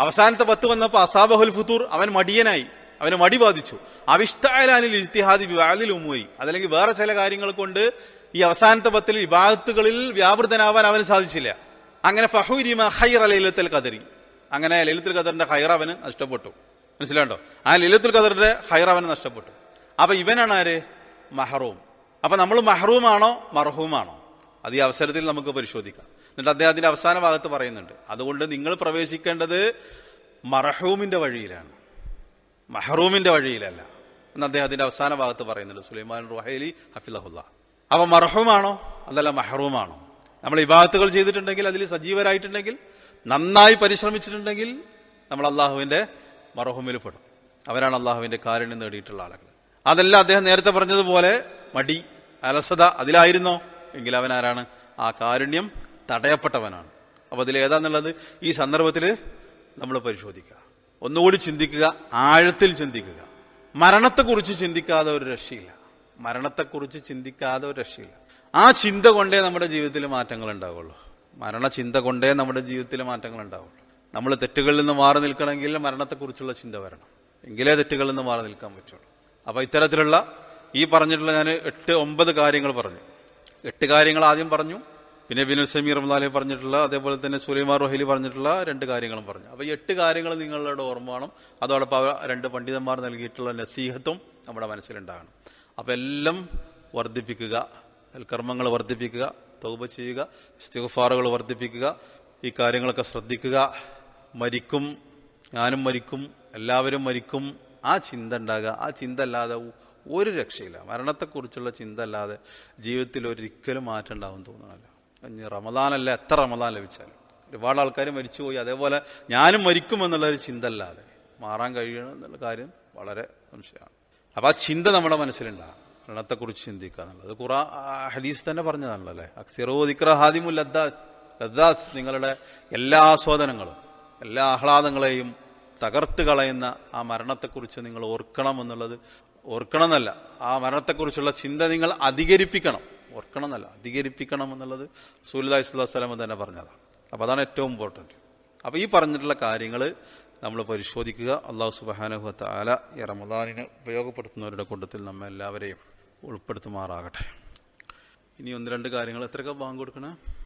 അവസാനത്തെ പത്ത് വന്നപ്പോൾ അസാബഹുൽ ഫുത്തൂർ അവൻ മടിയനായി. അവന് മടി ബാധിച്ചു. അവിഷ്ടായാലും ഇജ്തിഹാദി വിവാദിൽ ഉമ്മുയി അതല്ലെങ്കിൽ വേറെ ചില കാര്യങ്ങൾ കൊണ്ട് ഈ അവസാനത്തെ പത്തിൽ വിവാഹത്തുകളിൽ വ്യാപൃതനാവാൻ അവന് സാധിച്ചില്ല. അങ്ങനെ ഫഹുരിമ ഹൈർ ലൈലത്തിൽ കദരി അങ്ങനെ ലലിത്തുൽ ഖദറിന്റെ ഹൈർ അവന് നഷ്ടപ്പെട്ടു. മനസ്സിലാണ്ടോ ആ ലലിത്തുൽ ഖദറിന്റെ ഹൈർ അവന് നഷ്ടപ്പെട്ടു. അപ്പൊ ഇവനാണ് ആര്? മഹറൂം. അപ്പൊ നമ്മൾ മഹറൂമാണോ? മർഹൂമാണോ? അത് ഈ അവസരത്തിൽ നമുക്ക് പരിശോധിക്കാം. എന്നിട്ട് അദ്ദേഹത്തിന്റെ അവസാന ഭാഗത്ത് പറയുന്നുണ്ട്. അതുകൊണ്ട് നിങ്ങൾ പ്രവേശിക്കേണ്ടത് മർഹൂമിന്റെ വഴിയിലാണ്. മഹറൂമിന്റെ വഴിയിലല്ല. എന്ന് അദ്ദേഹത്തിന്റെ അവസാന ഭാഗത്ത് പറയുന്നുണ്ട്. സുലൈമാൻ റുഹൈലി ഹഫിലഹുല്ല. അപ്പൊ മർഹൂമാണോ? അതല്ല മഹറൂമാണോ? നമ്മൾ ഇബാദത്തുകൾ ചെയ്തിട്ടുണ്ടെങ്കിൽ അതിൽ സജീവരായിട്ടുണ്ടെങ്കിൽ നന്നായി പരിശ്രമിച്ചിട്ടുണ്ടെങ്കിൽ നമ്മൾ അള്ളാഹുവിന്റെ മറഹൂമിൽ പെടും. അവരാണ് അള്ളാഹുവിന്റെ കാരുണ്യം നേടിയിട്ടുള്ള ആളുകൾ. അതല്ല അദ്ദേഹം നേരത്തെ പറഞ്ഞതുപോലെ മടി അലസത അതിലായിരുന്നോ? എങ്കിൽ അവൻ ആരാണ് ആ കാരുണ്യം തടയപ്പെട്ടവനാണ്. അപ്പൊ അതിൽ ഏതാന്നുള്ളത്? ഈ സന്ദർഭത്തിൽ നമ്മൾ പരിശോധിക്കുക. ഒന്നുകൂടി ചിന്തിക്കുക ആഴത്തിൽ ചിന്തിക്കുക. മരണത്തെക്കുറിച്ച് ചിന്തിക്കാതെ ഒരു രക്ഷയില്ല. മരണത്തെക്കുറിച്ച് ചിന്തിക്കാതെ ഒരു രക്ഷയില്ല. ആ ചിന്ത കൊണ്ടേ നമ്മുടെ ജീവിതത്തിൽ മാറ്റങ്ങൾ ഉണ്ടാവുള്ളൂ. മരണചിന്ത കൊണ്ടേ നമ്മുടെ ജീവിതത്തിൽ മാറ്റങ്ങൾ ഉണ്ടാവുള്ളൂ. നമ്മൾ തെറ്റുകളിൽ നിന്ന് മാറി നിൽക്കണമെങ്കിൽ മരണത്തെക്കുറിച്ചുള്ള ചിന്ത വരണം. എങ്കിലേ തെറ്റുകളിൽ നിന്ന് മാറി നിൽക്കാൻ പറ്റുള്ളൂ. അപ്പൊ ഇത്തരത്തിലുള്ള ഈ പറഞ്ഞിട്ടുള്ള ഞാൻ എട്ട് ഒമ്പത് കാര്യങ്ങൾ പറഞ്ഞു. എട്ട് കാര്യങ്ങൾ ആദ്യം പറഞ്ഞു. പിന്നെ വിനൽ സമീർ റംലാലി പറഞ്ഞിട്ടുള്ള അതേപോലെ തന്നെ സുലൈമാർ റോഹിലി പറഞ്ഞിട്ടുള്ള രണ്ട് കാര്യങ്ങളും പറഞ്ഞു. അപ്പൊ എട്ട് കാര്യങ്ങൾ നിങ്ങളുടെ ഓർമ്മ വേണം. അതോടൊപ്പം രണ്ട് പണ്ഡിതന്മാർ നൽകിയിട്ടുള്ള നസീഹത്തും നമ്മുടെ മനസ്സിലുണ്ടാകണം. അപ്പൊ എല്ലാം വർദ്ധിപ്പിക്കുക. കർമ്മങ്ങൾ വർദ്ധിപ്പിക്കുക. തൗബ ചെയ്യുക. സ്തിഫാറുകൾ വർദ്ധിപ്പിക്കുക. ഈ കാര്യങ്ങളൊക്കെ ശ്രദ്ധിക്കുക. മരിക്കും. ഞാനും മരിക്കും. എല്ലാവരും മരിക്കും. ആ ചിന്ത ഉണ്ടാകുക. ആ ചിന്ത അല്ലാതെ ഒരു രക്ഷയില്ല. മരണത്തെക്കുറിച്ചുള്ള ചിന്ത അല്ലാതെ ജീവിതത്തിൽ ഒരിക്കലും മാറ്റം ഉണ്ടാവും തോന്നണല്ലോ ഇനി റമദാനല്ല എത്ര റമദാൻ ലഭിച്ചാലും. ഒരുപാട് ആൾക്കാർ മരിച്ചുപോയി. അതേപോലെ ഞാനും മരിക്കുമെന്നുള്ളൊരു ചിന്ത അല്ലാതെ മാറാൻ കഴിയണം എന്നുള്ള കാര്യം വളരെ സംശയമാണ്. അപ്പം ആ ചിന്ത നമ്മുടെ മനസ്സിലുണ്ടാകും മരണത്തെക്കുറിച്ച് ചിന്തിക്കുക എന്നുള്ളത്. ഖുറാ ഹദീസ് തന്നെ പറഞ്ഞതാണല്ലോ അല്ലേ? അക്സിറോ ദിക്ര ഹാദിമു ലദ്ദാസ് ലദ്ദാസ് നിങ്ങളുടെ എല്ലാ ആസ്വാദനങ്ങളും എല്ലാ ആഹ്ലാദങ്ങളെയും തകർത്ത് കളയുന്ന ആ മരണത്തെക്കുറിച്ച് നിങ്ങൾ ഓർക്കണം എന്നുള്ളത് ഓർക്കണം എന്നല്ല ആ മരണത്തെക്കുറിച്ചുള്ള ചിന്ത നിങ്ങൾ അധികരിപ്പിക്കണം. ഓർക്കണം എന്നല്ല അധികരിപ്പിക്കണം എന്നുള്ളത് സൂലി സ്വലാം തന്നെ പറഞ്ഞതാണ്. അപ്പോൾ അതാണ് ഏറ്റവും ഇമ്പോർട്ടന്റ് അപ്പോൾ ഈ പറഞ്ഞിട്ടുള്ള കാര്യങ്ങൾ നമ്മൾ പരിശോധിക്കുക. അള്ളാഹു സുബാനുഹത്ത് ആല ഈ റമദാനിനെ ഉപയോഗപ്പെടുത്തുന്നവരുടെ കൂട്ടത്തിൽ നമ്മെ എല്ലാവരെയും ഉൾപ്പെടുത്തുമാറാകട്ടെ. ഇനി ഒന്ന് രണ്ട് കാര്യങ്ങൾ. എത്രയൊക്കെ ബാങ്ക് കൊടുക്കണേ?